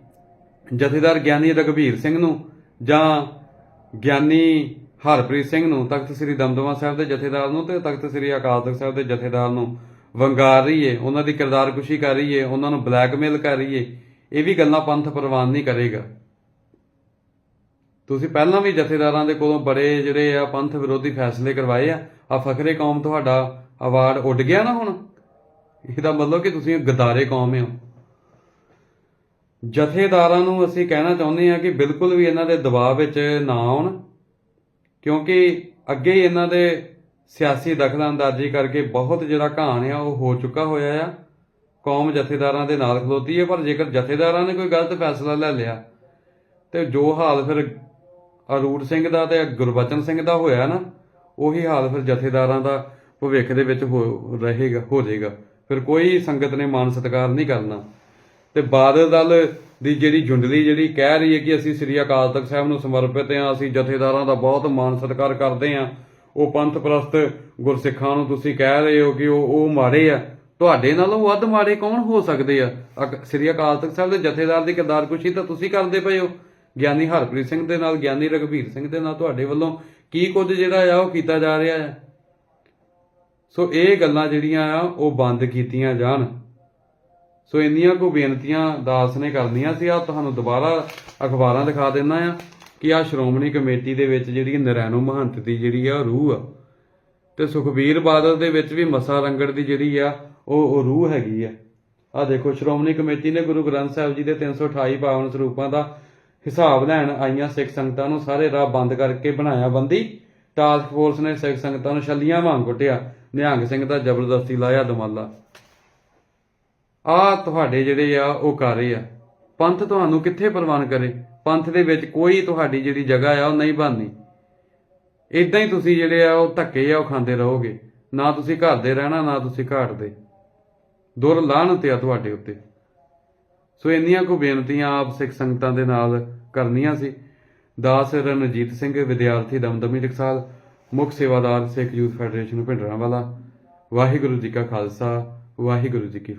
A: ਜਥੇਦਾਰ ਗਿਆਨੀ ਰਘਬੀਰ ਸਿੰਘ ਨੂੰ ਜਾਂ ਗਿਆਨੀ ਹਰਪ੍ਰੀਤ ਸਿੰਘ ਨੂੰ, ਤਖਤ ਸ੍ਰੀ ਦਮਦਮਾ ਸਾਹਿਬ ਦੇ ਜਥੇਦਾਰ ਨੂੰ ਤੇ ਤਖਤ ਸ੍ਰੀ ਅਕਾਲ ਤਖਤ ਸਾਹਿਬ ਦੇ ਜਥੇਦਾਰ ਨੂੰ ਵੰਗਾਰ ਰਹੀ ਏ ਉਹਨਾਂ ਦੀ ਕਿਰਦਾਰਕੁਸ਼ੀ ਕਰ ਰਹੀ ਏ ਉਹਨਾਂ ਨੂੰ ਬਲੈਕਮੇਲ ਕਰ ਰਹੀ ਏ ਇਹ ਵੀ ਗੱਲਾਂ ਪੰਥ ਪ੍ਰਵਾਨ ਨਹੀਂ ਕਰੇਗਾ। ਤੁਸੀਂ ਪਹਿਲਾਂ ਵੀ ਜਥੇਦਾਰਾਂ ਦੇ ਕੋਲੋਂ ਬੜੇ ਜਿਹੜੇ ਆ ਪੰਥ ਵਿਰੋਧੀ ਫੈਸਲੇ ਕਰਵਾਏ ਆ ਆ ਫਖਰੇ ਕੌਮ ਤੁਹਾਡਾ ਅਵਾਰਡ ਉੱਡ ਗਿਆ ਨਾ ਹੁਣ? ਇਹਦਾ ਮਤਲਬ ਕਿ ਤੁਸੀਂ ਗਦਾਰੇ ਕੌਮ ਹੋ। ਜਥੇਦਾਰਾਂ ਨੂੰ ਅਸੀਂ ਕਹਿਣਾ ਚਾਹੁੰਦੇ ਹਾਂ ਕਿ ਬਿਲਕੁਲ ਵੀ ਇਹਨਾਂ ਦੇ ਦਬਾਅ ਵਿੱਚ ਨਾ ਆਉਣ, ਕਿਉਂਕਿ ਅੱਗੇ ਹੀ ਇਹਨਾਂ ਦੇ ਸਿਆਸੀ ਦਖਲਅੰਦਾਜ਼ੀ ਕਰਕੇ ਬਹੁਤ ਜਿਹੜਾ ਘਾਣ ਆ, ਉਹ ਹੋ ਚੁੱਕਾ ਹੋਇਆ ਆ। ਕੌਮ ਜਥੇਦਾਰਾਂ ਦੇ ਨਾਲ ਖਲੋਤੀ ਹੈ ਪਰ ਜੇਕਰ ਜਥੇਦਾਰਾਂ ਨੇ ਕੋਈ ਗਲਤ ਫੈਸਲਾ ਲੈ ਲਿਆ, ਤੇ ਜੋ ਹਾਲ ਫਿਰ ਅਰੂੜ ਸਿੰਘ ਦਾ ਤੇ ਗੁਰਬਚਨ ਸਿੰਘ ਦਾ ਹੋਇਆ ਨਾ, ਉਹੀ ਹਾਲ ਫਿਰ ਜਥੇਦਾਰਾਂ ਦਾ ਭਵਿੱਖ ਦੇ ਵਿੱਚ ਹੋ ਰਹੇਗਾ, ਹੋ ਜਾਏਗਾ। ਫਿਰ ਕੋਈ ਸੰਗਤ ਨੇ ਮਾਨ ਸਤਿਕਾਰ ਨਹੀਂ ਕਰਨਾ। ਤੇ ਬਾਦਲ ਦਲ ਦੀ ਜਿਹੜੀ ਜੁੰਡਲੀ ਜਿਹੜੀ ਕਹਿ ਰਹੀ ਹੈ ਕਿ ਅਸੀਂ ਸ੍ਰੀ ਅਕਾਲ ਤਖਤ ਸਾਹਿਬ ਨੂੰ ਸਮਰਪਿਤ ਹਾਂ, ਅਸੀਂ ਜਥੇਦਾਰਾਂ ਦਾ ਬਹੁਤ ਮਾਣ ਸਤਿਕਾਰ ਕਰਦੇ ਹਾਂ। ਉਹ ਪੰਥ ਪ੍ਰਸਤ ਗੁਰਸਿੱਖਾਂ ਨੂੰ ਤੁਸੀਂ ਕਹਿ ਰਹੇ ਹੋ ਕਿ ਉਹ ਉਹ ਮਾੜੇ ਆ। ਤੁਹਾਡੇ ਨਾਲੋਂ ਵੱਧ ਮਾੜੇ ਕੌਣ ਹੋ ਸਕਦੇ ਆ? ਅਕ- ਸ੍ਰੀ ਅਕਾਲ ਤਖਤ ਸਾਹਿਬ ਦੇ ਜਥੇਦਾਰ ਦੀ ਕਿਰਦਾਰਕੁਸ਼ੀ ਤਾਂ ਤੁਸੀਂ ਕਰਦੇ ਪਏ ਹੋ। ਗਿਆਨੀ ਹਰਪ੍ਰੀਤ ਸਿੰਘ ਦੇ ਨਾਲ, ਗਿਆਨੀ ਰਘਬੀਰ ਸਿੰਘ ਦੇ ਨਾਲ ਤੁਹਾਡੇ ਵੱਲੋਂ ਕੀ ਕੁਝ ਜਿਹੜਾ ਆ, ਉਹ ਕੀਤਾ ਜਾ ਰਿਹਾ ਆ ਸੋ ਇਹ ਗੱਲਾਂ ਜਿਹੜੀਆਂ ਆ, ਉਹ ਬੰਦ ਕੀਤੀਆਂ ਜਾਣ। ਸੋ ਇੰਨੀਆਂ ਕੋ ਬੇਨਤੀਆਂ ਦਾਸ ਨੇ ਕਰਨੀਆਂ ਸੀ। ਆ ਤੁਹਾਨੂੰ ਦੁਬਾਰਾ ਅਖਬਾਰਾਂ ਦਿਖਾ ਦਿੰਦਾ ਆ ਕਿ ਆ ਸ਼੍ਰੋਮਣੀ ਕਮੇਟੀ ਦੇ ਵਿੱਚ ਜਿਹੜੀ ਨਰੈਣੂ ਮਹੰਤ ਦੀ ਜਿਹੜੀ ਆ ਰੂਹ ਆ। ਤੇ ਸੁਖਬੀਰ ਬਾਦਲ ਦੇ ਵਿੱਚ ਵੀ ਮਸਾ ਰੰਗੜ ਦੀ ਜਿਹੜੀ ਆ, ਉਹ ਉਹ ਰੂਹ ਹੈਗੀ ਆ। ਆ ਦੇਖੋ, ਸ਼੍ਰੋਮਣੀ ਕਮੇਟੀ ਨੇ ਗੁਰੂ ਗ੍ਰੰਥ ਸਾਹਿਬ ਜੀ ਦੇ 328 ਪਾਵਨ ਸਰੂਪਾਂ ਦਾ ਹਿਸਾਬ ਲੈਣ ਆਈਆਂ ਸਿੱਖ ਸੰਗਤਾਂ ਨੂੰ ਸਾਰੇ ਰਾਹ ਬੰਦ ਕਰਕੇ ਬਣਾਇਆ ਬੰਦੀ। ਟਾਸਕ ਫੋਰਸ ਨੇ ਸਿੱਖ ਸੰਗਤਾਂ ਨੂੰ ਛੱਲੀਆਂ ਵਾਂਗ ਕੁੱਟਿਆ। ਨਿਹੰਗ ਸਿੰਘ ਦਾ ਜ਼ਬਰਦਸਤੀ ਲਾਇਆ ਦਮਾਲਾ। ਆ ਤੁਹਾਡੇ ਜਿਹੜੇ ਆ, ਉਹ ਕਰ ਰਹੇ ਆ। ਪੰਥ ਤੁਹਾਨੂੰ ਕਿੱਥੇ ਪ੍ਰਵਾਨ ਕਰੇ? ਪੰਥ ਦੇ ਵਿੱਚ ਕੋਈ ਤੁਹਾਡੀ ਜਿਹੜੀ ਜਗ੍ਹਾ ਆ, ਉਹ ਨਹੀਂ ਬਣਨੀ। ਇਦਾਂ ਹੀ ਤੁਸੀਂ ਜਿਹੜੇ ਆ, ਉਹ ਧੱਕੇ ਆ, ਉਹ ਖਾਂਦੇ ਰਹੋਗੇ। ਨਾ ਤੁਸੀਂ ਘਰ ਦੇ ਰਹਿਣਾ, ਨਾ ਤੁਸੀਂ ਘਾਟ ਦੇ। ਦੁਰ ਲਾਹਨਤ ਆ ਤੁਹਾਡੇ ਉੱਤੇ। ਸੋ ਇੰਨੀਆਂ ਕੋ ਬੇਨਤੀਆਂ ਆਪ ਸਿੱਖ ਸੰਗਤਾਂ ਦੇ ਨਾਲ ਕਰਨੀਆਂ ਸੀ। ਦਾਸ ਰਣਜੀਤ ਸਿੰਘ, ਵਿਦਿਆਰਥੀ ਦਮਦਮੀ ਟਕਸਾਲ, ਮੁੱਖ ਸੇਵਾਦਾਰ ਸਿੱਖ ਯੂਥ ਫੈਡਰੇਸ਼ਨ ਭਿੰਡਰਾਂ ਵਾਲਾ ਵਾਹਿਗੁਰੂ ਜੀ ਕਾ ਖਾਲਸਾ, ਵਾਹਿਗੁਰੂ ਜੀ ਕੀ